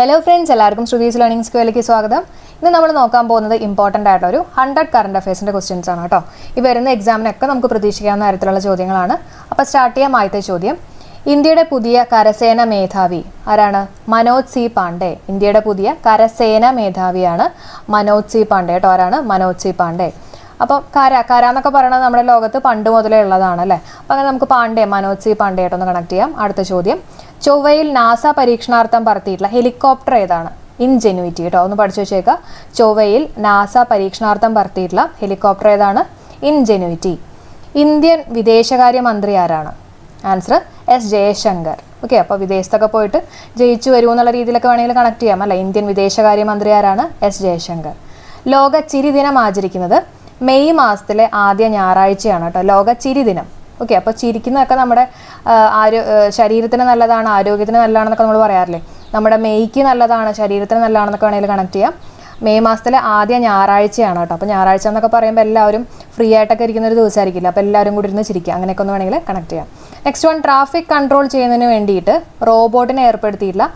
Hello friends എല്ലാവർക്കും Shruthi's learning സ്കൂളിലേക്ക് സ്വാഗതം. ഇന്ന് നമ്മൾ നോക്കാൻ പോകുന്നത് ഇമ്പോർട്ടന്റ് ആയിട്ടൊരു ഹൺഡ്രഡ് കറണ്ട് അഫയേഴ്സിന്റെ ക്വസ്റ്റ്യൻസ് ആണ് കേട്ടോ. ഈ വരുന്ന എക്സാമിനൊക്കെ നമുക്ക് പ്രതീക്ഷിക്കാവുന്ന തരത്തിലുള്ള ചോദ്യങ്ങളാണ്. അപ്പോൾ സ്റ്റാർട്ട് ചെയ്യാം ആദ്യത്തെ ചോദ്യം. ഇന്ത്യയുടെ പുതിയ കരസേന മേധാവി ആരാണ്? മനോജ് സി പാണ്ഡെ. ഇന്ത്യയുടെ പുതിയ കരസേന മേധാവിയാണ് മനോജ് സി പാണ്ഡെ കേട്ടോ. ആരാണ്? മനോജ് സി പാണ്ഡെ. അപ്പോൾ കര കര എന്നൊക്കെ പറയുന്നത് നമ്മുടെ ലോകത്ത് പണ്ട് മുതലേ ഉള്ളതാണ് അല്ലേ? അപ്പോൾ അങ്ങനെ നമുക്ക് പാണ്ഡേ മനോജ് സി പാണ്ഡേ ആയിട്ടൊന്ന് കണക്ട് ചെയ്യാം. അടുത്ത ചോദ്യം. ചൊവ്വയിൽ നാസ പരീക്ഷണാർത്ഥം പറത്തിയിട്ടുള്ള ഹെലികോപ്റ്റർ ഏതാണ്? ഇൻജെന്യൂറ്റി കേട്ടോ ഒന്ന് പഠിച്ചു വെച്ചേക്കുക ചൊവ്വയിൽ നാസ പരീക്ഷണാർത്ഥം പറത്തിയിട്ടുള്ള ഹെലികോപ്റ്റർ ഏതാണ്? ഇൻജെന്യൂറ്റി ഇന്ത്യൻ വിദേശകാര്യ മന്ത്രി ആരാണ്? Answer S Jaishankar. ഓക്കെ അപ്പോൾ വിദേശത്തൊക്കെ പോയിട്ട് ജയിച്ചു വരൂ എന്നുള്ള രീതിയിലൊക്കെ വേണമെങ്കിൽ കണക്ട് ചെയ്യാം അല്ല? ഇന്ത്യൻ വിദേശകാര്യ മന്ത്രി ആരാണ്? എസ് ജയശങ്കർ. ലോക ചിരി ദിനം ആചരിക്കുന്നത് മെയ് മാസത്തിലെ ആദ്യ ഞായറാഴ്ചയാണ് കേട്ടോ. ലോക ചിരി ദിനം. ഓക്കെ അപ്പോൾ ചിരിക്കുന്നതൊക്കെ നമ്മുടെ ആരോ ശരീരത്തിന് നല്ലതാണ് ആരോഗ്യത്തിന് നല്ലതാണെന്നൊക്കെ നമ്മൾ പറയാറില്ലേ? നമ്മുടെ മെയ്ക്ക് നല്ലതാണ് ശരീരത്തിന് നല്ലതാണെന്നൊക്കെ വേണമെങ്കിൽ കണക്ട് ചെയ്യാം. മെയ് മാസത്തിലെ ആദ്യ ഞായറാഴ്ചയാണ് കേട്ടോ. അപ്പോൾ ഞായറാഴ്ച എന്നൊക്കെ പറയുമ്പോൾ എല്ലാവരും ഫ്രീ ആയിട്ടൊക്കെ ഇരിക്കുന്ന ഒരു ദിവസമായിരിക്കില്ല അപ്പോൾ എല്ലാവരും കൂടി ഇരുന്ന് ചിരിക്കുക. അങ്ങനെയൊക്കെ ഒന്ന് വേണമെങ്കിൽ കണക്ട് ചെയ്യാം. നെക്സ്റ്റ് വൺ ട്രാഫിക് കൺട്രോൾ ചെയ്യുന്നതിന് വേണ്ടിയിട്ട് റോബോട്ടിനെ ഏർപ്പെടുത്തിയിട്ടുള്ള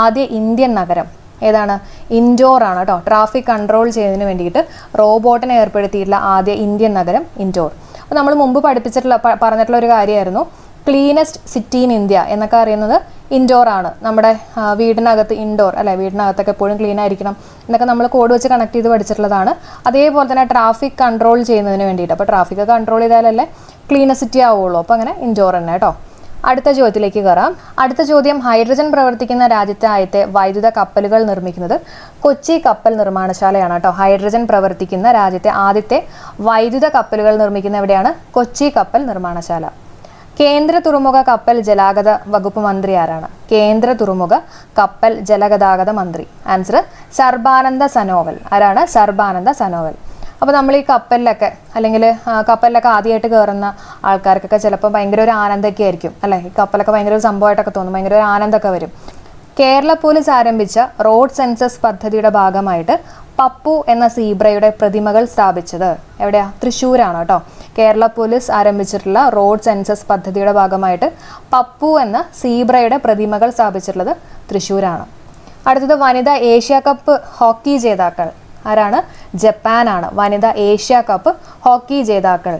ആദ്യ ഇന്ത്യൻ നഗരം ഏതാണ്? ഇൻഡോർ ആണ് കേട്ടോ. ട്രാഫിക് കൺട്രോൾ ചെയ്യുന്നതിന് വേണ്ടിയിട്ട് റോബോട്ടിനെ ഏർപ്പെടുത്തിയിട്ടുള്ള ആദ്യ ഇന്ത്യൻ നഗരം ഇൻഡോർ അപ്പോൾ നമ്മൾ മുമ്പ് പഠിപ്പിച്ചിട്ടുള്ള പറഞ്ഞിട്ടുള്ള ഒരു കാര്യമായിരുന്നു ക്ലീനസ്റ്റ് സിറ്റി ഇൻ ഇന്ത്യ എന്നൊക്കെ അറിയുന്നത് ഇൻഡോർ ആണ്. നമ്മുടെ വീടിനകത്ത് ഇൻഡോർ അല്ലെ വീടിനകത്തൊക്കെ എപ്പോഴും ക്ലീൻ ആയിരിക്കണം എന്നൊക്കെ നമ്മൾ കോഡ് വെച്ച് കണക്ട് ചെയ്ത് പഠിച്ചിട്ടുള്ളതാണ്. അതേപോലെ തന്നെ ട്രാഫിക് കൺട്രോൾ ചെയ്യുന്നതിന് വേണ്ടിയിട്ട്. അപ്പോൾ ട്രാഫിക് കൺട്രോൾ ചെയ്താലല്ലേ ക്ലീനസ്റ്റ് സിറ്റി ആവുള്ളൂ. അപ്പോൾ അങ്ങനെ ഇൻഡോർ തന്നെ കേട്ടോ. അടുത്ത ചോദ്യത്തിലേക്ക് കയറാം. അടുത്ത ചോദ്യം ഹൈഡ്രജൻ പ്രവർത്തിക്കുന്ന രാജ്യത്തെ ആദ്യത്തെ വൈദ്യുത കപ്പലുകൾ നിർമ്മിക്കുന്നത് കൊച്ചി കപ്പൽ നിർമ്മാണശാലയാണ് കേട്ടോ. ഹൈഡ്രജൻ പ്രവർത്തിക്കുന്ന രാജ്യത്തെ ആദ്യത്തെ വൈദ്യുത കപ്പലുകൾ നിർമ്മിക്കുന്ന എവിടെയാണ്? കൊച്ചി കപ്പൽ നിർമ്മാണശാല. കേന്ദ്ര തുറമുഖ കപ്പൽ ജലാഗത വകുപ്പ് മന്ത്രി ആരാണ്? കേന്ദ്ര തുറമുഖ കപ്പൽ ജലഗതാഗത മന്ത്രി. ആൻസർ സർബാനന്ദ സനോവൽ. ആരാണ്? സർബാനന്ദ സനോവൽ. അപ്പോൾ നമ്മൾ ഈ കപ്പലിലൊക്കെ അല്ലെങ്കിൽ കപ്പലിലൊക്കെ ആദ്യമായിട്ട് കയറുന്ന ആൾക്കാർക്കൊക്കെ ചിലപ്പോൾ ഭയങ്കര ഒരു ആനന്ദമൊക്കെ ആയിരിക്കും അല്ലേ? ഈ കപ്പലൊക്കെ ഭയങ്കര ഒരു സംഭവമായിട്ടൊക്കെ തോന്നും ഭയങ്കര ഒരു ആനന്ദമൊക്കെ വരും. കേരള പോലീസ് ആരംഭിച്ച റോഡ് സെൻസസ് പദ്ധതിയുടെ ഭാഗമായിട്ട് പപ്പു എന്ന സീബ്രയുടെ പ്രതിമകൾ സ്ഥാപിച്ചത് എവിടെയാ? തൃശ്ശൂരാണ് കേട്ടോ. കേരള പോലീസ് ആരംഭിച്ചിട്ടുള്ള റോഡ് സെൻസസ് പദ്ധതിയുടെ ഭാഗമായിട്ട് പപ്പു എന്ന സീബ്രയുടെ പ്രതിമകൾ സ്ഥാപിച്ചിട്ടുള്ളത് തൃശ്ശൂരാണ്. അടുത്തത് വനിതാ ഏഷ്യ കപ്പ് ഹോക്കി ജേതാക്കൾ ആരാണ്? ജപ്പാനാണ്. വനിതാ ഏഷ്യ കപ്പ് ഹോക്കി ജേതാക്കൾ.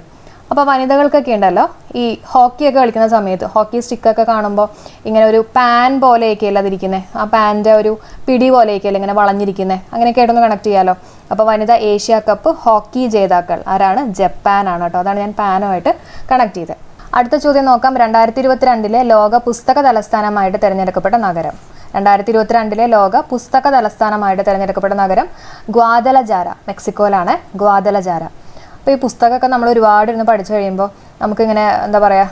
അപ്പോൾ വനിതകൾക്കൊക്കെ ഉണ്ടല്ലോ ഈ ഹോക്കിയൊക്കെ കളിക്കുന്ന സമയത്ത് ഹോക്കി സ്റ്റിക്കൊക്കെ കാണുമ്പോൾ ഇങ്ങനെ ഒരു പാൻ പോലെയൊക്കെ അല്ല അതിരിക്കുന്നത് ആ പാന്റെ ഒരു പിടി പോലെയൊക്കെ അല്ല ഇങ്ങനെ വളഞ്ഞിരിക്കുന്നത് അങ്ങനെയൊക്കെ ആയിട്ടൊന്ന് കണക്ട് ചെയ്യാമല്ലോ അപ്പോൾ വനിത ഏഷ്യ കപ്പ് ഹോക്കി ജേതാക്കൾ ആരാണ്? ജപ്പാനാണ് കേട്ടോ. അതാണ് ഞാൻ പാനുമായിട്ട് കണക്ട് ചെയ്തത്. അടുത്ത ചോദ്യം നോക്കാം. രണ്ടായിരത്തി ഇരുപത്തിരണ്ടിലെ ലോക പുസ്തക തലസ്ഥാനമായിട്ട് തിരഞ്ഞെടുക്കപ്പെട്ട നഗരം. രണ്ടായിരത്തി ഇരുപത്തിരണ്ടിലെ ലോക പുസ്തക തലസ്ഥാനമായിട്ട് തിരഞ്ഞെടുക്കപ്പെട്ട നഗരം ഗ്വാദലജാര മെക്സിക്കോയിലാണ് ഗ്വാദലജാര. അപ്പോൾ ഈ പുസ്തകമൊക്കെ നമ്മൾ ഒരുപാട് ഇരുന്ന് പഠിച്ചു കഴിയുമ്പോൾ നമുക്കിങ്ങനെ എന്താ പറയാ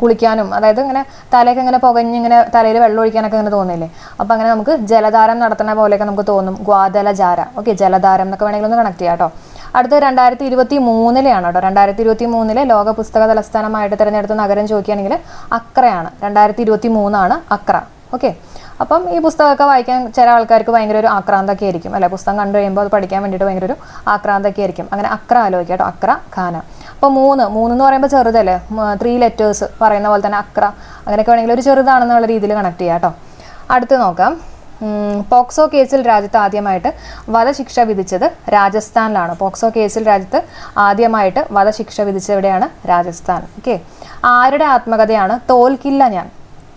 കുളിക്കാനും അതായത് ഇങ്ങനെ തലയൊക്കെ ഇങ്ങനെ പുകഞ്ഞ് ഇങ്ങനെ തലയിൽ വെള്ളം ഒഴിക്കാനൊക്കെ ഇങ്ങനെ തോന്നില്ലേ? അപ്പോൾ അങ്ങനെ നമുക്ക് ജലധാരം നടത്തുന്ന പോലെയൊക്കെ നമുക്ക് തോന്നും ഗ്വാദലജാര. ഓക്കെ ജലധാരം എന്നൊക്കെ വേണമെങ്കിൽ ഒന്ന് കണക്ട് ചെയ്യാം കേട്ടോ. അടുത്ത രണ്ടായിരത്തി ഇരുപത്തി മൂന്നിലെയാണ് കേട്ടോ. രണ്ടായിരത്തി ഇരുപത്തി മൂന്നിലെ ലോക പുസ്തക തലസ്ഥാനമായിട്ട് തിരഞ്ഞെടുത്ത നഗരം ചോദിക്കുകയാണെങ്കിൽ അക്രയാണ്. രണ്ടായിരത്തി ഇരുപത്തി മൂന്നാണ് അക്ര. ഓക്കെ അപ്പം ഈ പുസ്തകമൊക്കെ വായിക്കാൻ ചില ആൾക്കാർക്ക് ഭയങ്കര ഒരു ആക്രാന്തൊക്കെ ആയിരിക്കും. അല്ലെ? പുസ്തകം കണ്ടു കഴിയുമ്പോൾ അത് പഠിക്കാൻ വേണ്ടിയിട്ട് ഭയങ്കര ഒരു ആക്രാന്തൊക്കെ ആയിരിക്കും. അങ്ങനെ അക്ര ആലോചിക്കുക കേട്ടോ. അക്ര ഖാന. അപ്പോൾ മൂന്ന് മൂന്ന് എന്ന് പറയുമ്പോൾ ചെറുതല്ലേ? ത്രീ ലെറ്റേഴ്സ് പറയുന്ന പോലെ തന്നെ അക്ര. അങ്ങനെയൊക്കെ വേണമെങ്കിൽ ഒരു ചെറുതാണെന്നുള്ള രീതിയിൽ കണക്ട് ചെയ്യാം കേട്ടോ. അടുത്ത് നോക്കാം. പോക്സോ കേസിൽ രാജ്യത്ത് ആദ്യമായിട്ട് വധശിക്ഷ വിധിച്ചത് രാജസ്ഥാനിലാണ്. പോക്സോ കേസിൽ രാജ്യത്ത് ആദ്യമായിട്ട് വധശിക്ഷ വിധിച്ചത് എവിടെയാണ്? രാജസ്ഥാൻ. ഓക്കെ ആരുടെ ആത്മകഥയാണ് തോൽക്കില്ല ഞാൻ?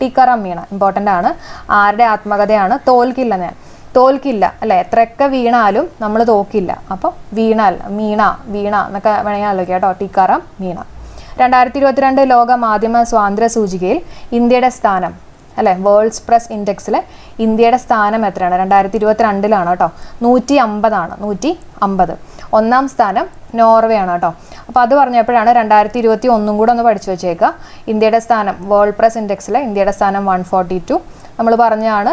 ടിക്കറം വീണ. ഇമ്പോർട്ടന്റ് ആണ്. ആരുടെ ആത്മകഥയാണ്? തോൽക്കില്ല ഞാൻ. തോൽക്കില്ല. അല്ലെ? എത്രയൊക്കെ വീണാലും നമ്മൾ തോക്കില്ല. അപ്പോൾ വീണാൽ മീണ വീണ എന്നൊക്കെ വേണമെങ്കിൽ ആലോചിക്കാം കേട്ടോ. ടിക്കാറാം മീണ രണ്ടായിരത്തി ഇരുപത്തിരണ്ട് ലോക മാധ്യമ സ്വാതന്ത്ര്യ സൂചികയിൽ ഇന്ത്യയുടെ സ്ഥാനം അല്ലെ? വേൾഡ്സ് പ്രസ് ഇൻഡെക്സിലെ ഇന്ത്യയുടെ സ്ഥാനം എത്രയാണ്? രണ്ടായിരത്തി ഇരുപത്തിരണ്ടിലാണ് കേട്ടോ. നൂറ്റി അമ്പതാണ് നൂറ്റി അമ്പത് ഒന്നാം സ്ഥാനം നോർവേ ആണ് കേട്ടോ. അപ്പോൾ അത് പറഞ്ഞപ്പോഴാണ് രണ്ടായിരത്തി ഇരുപത്തി ഒന്നും കൂടെ ഒന്ന് പഠിച്ചു വെച്ചേക്കുക ഇന്ത്യയുടെ സ്ഥാനം വേൾഡ് പ്രസ് ഇൻഡെക്സിലെ ഇന്ത്യയുടെ സ്ഥാനം വൺ ഫോർട്ടി ടു നമ്മൾ പറഞ്ഞാണ്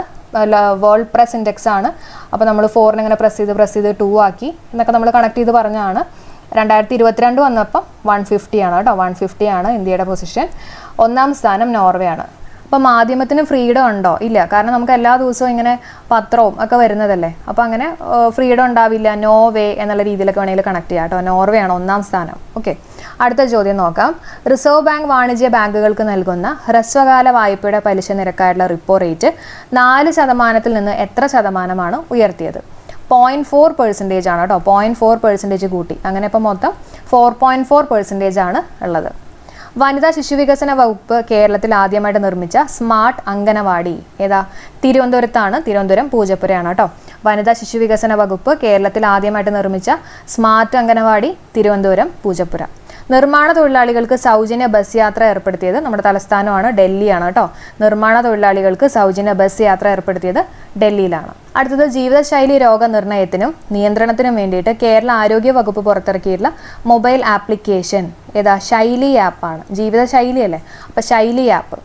വേൾഡ് പ്രസ് ഇൻഡെക്സ് ആണ്. അപ്പോൾ നമ്മൾ ഫോറിന് ഇങ്ങനെ പ്രസ് ചെയ്ത് പ്രസ് ചെയ്ത് ടു ആക്കി എന്നൊക്കെ നമ്മൾ കണക്ട് ചെയ്ത് പറഞ്ഞാണ്. രണ്ടായിരത്തി ഇരുപത്തിരണ്ട് വന്നപ്പം വൺ ഫിഫ്റ്റി ആണ് കേട്ടോ വൺ ഫിഫ്റ്റി ആണ് ഇന്ത്യയുടെ പൊസിഷൻ ഒന്നാം സ്ഥാനം നോർവേ ആണ്. അപ്പോൾ മാധ്യമത്തിന് ഫ്രീഡം ഉണ്ടോ? ഇല്ല. കാരണം നമുക്ക് എല്ലാ ദിവസവും ഇങ്ങനെ പത്രവും ഒക്കെ വരുന്നതല്ലേ? അപ്പോൾ അങ്ങനെ ഫ്രീഡം ഉണ്ടാവില്ല. വേ എന്നുള്ള രീതിയിലൊക്കെ വേണമെങ്കിൽ കണക്ട് ചെയ്യാം കേട്ടോ. നോർവേ ആണ് ഒന്നാം സ്ഥാനം. ഓക്കെ അടുത്ത ചോദ്യം നോക്കാം. റിസർവ് ബാങ്ക് വാണിജ്യ ബാങ്കുകൾക്ക് നൽകുന്ന ഹ്രസ്വകാല വായ്പയുടെ പലിശ നിരക്കായുള്ള റിപ്പോ റേറ്റ് നാല് ശതമാനത്തിൽ നിന്ന് എത്ര ശതമാനമാണ് ഉയർത്തിയത്? പോയിന്റ് ഫോർ പെർസെന്റേജ് ആണ് കേട്ടോ. പോയിന്റ് ഫോർ പെർസെന്റേജ് കൂട്ടി. അങ്ങനെ ഇപ്പോൾ മൊത്തം ഫോർ പോയിന്റ് ഫോർ പെർസെന്റേജ് ആണ് ഉള്ളത്. വനിതാ ശിശുവികസന വകുപ്പ് കേരളത്തിൽ ആദ്യമായിട്ട് നിർമ്മിച്ച സ്മാർട്ട് അംഗനവാടി. ഏതാ? തിരുവനന്തപുരത്താണ്. തിരുവനന്തപുരം പൂജപ്പുരയാണ് കേട്ടോ വനിതാ ശിശുവികസന വകുപ്പ് കേരളത്തിൽ ആദ്യമായിട്ട് നിർമ്മിച്ച സ്മാർട്ട് അംഗനവാടി തിരുവനന്തപുരം പൂജപ്പുര. നിർമ്മാണ തൊഴിലാളികൾക്ക് സൗജന്യ ബസ് യാത്ര ഏർപ്പെടുത്തിയത് നമ്മുടെ തലസ്ഥാനമാണ് ഡൽഹിയാണ് കേട്ടോ. നിർമ്മാണ തൊഴിലാളികൾക്ക് സൗജന്യ ബസ് യാത്ര ഏർപ്പെടുത്തിയത് ഡൽഹിയിലാണ്. അടുത്തത് ജീവിതശൈലി രോഗനിർണയത്തിനും നിയന്ത്രണത്തിനും വേണ്ടിയിട്ട് കേരള ആരോഗ്യ വകുപ്പ് പുറത്തിറക്കിയിട്ടുള്ള മൊബൈൽ ആപ്ലിക്കേഷൻ ഏതാ ശൈലി ആപ്പാണ്. ജീവിതശൈലി അല്ലേ? അപ്പോൾ ശൈലി ആപ്പ്.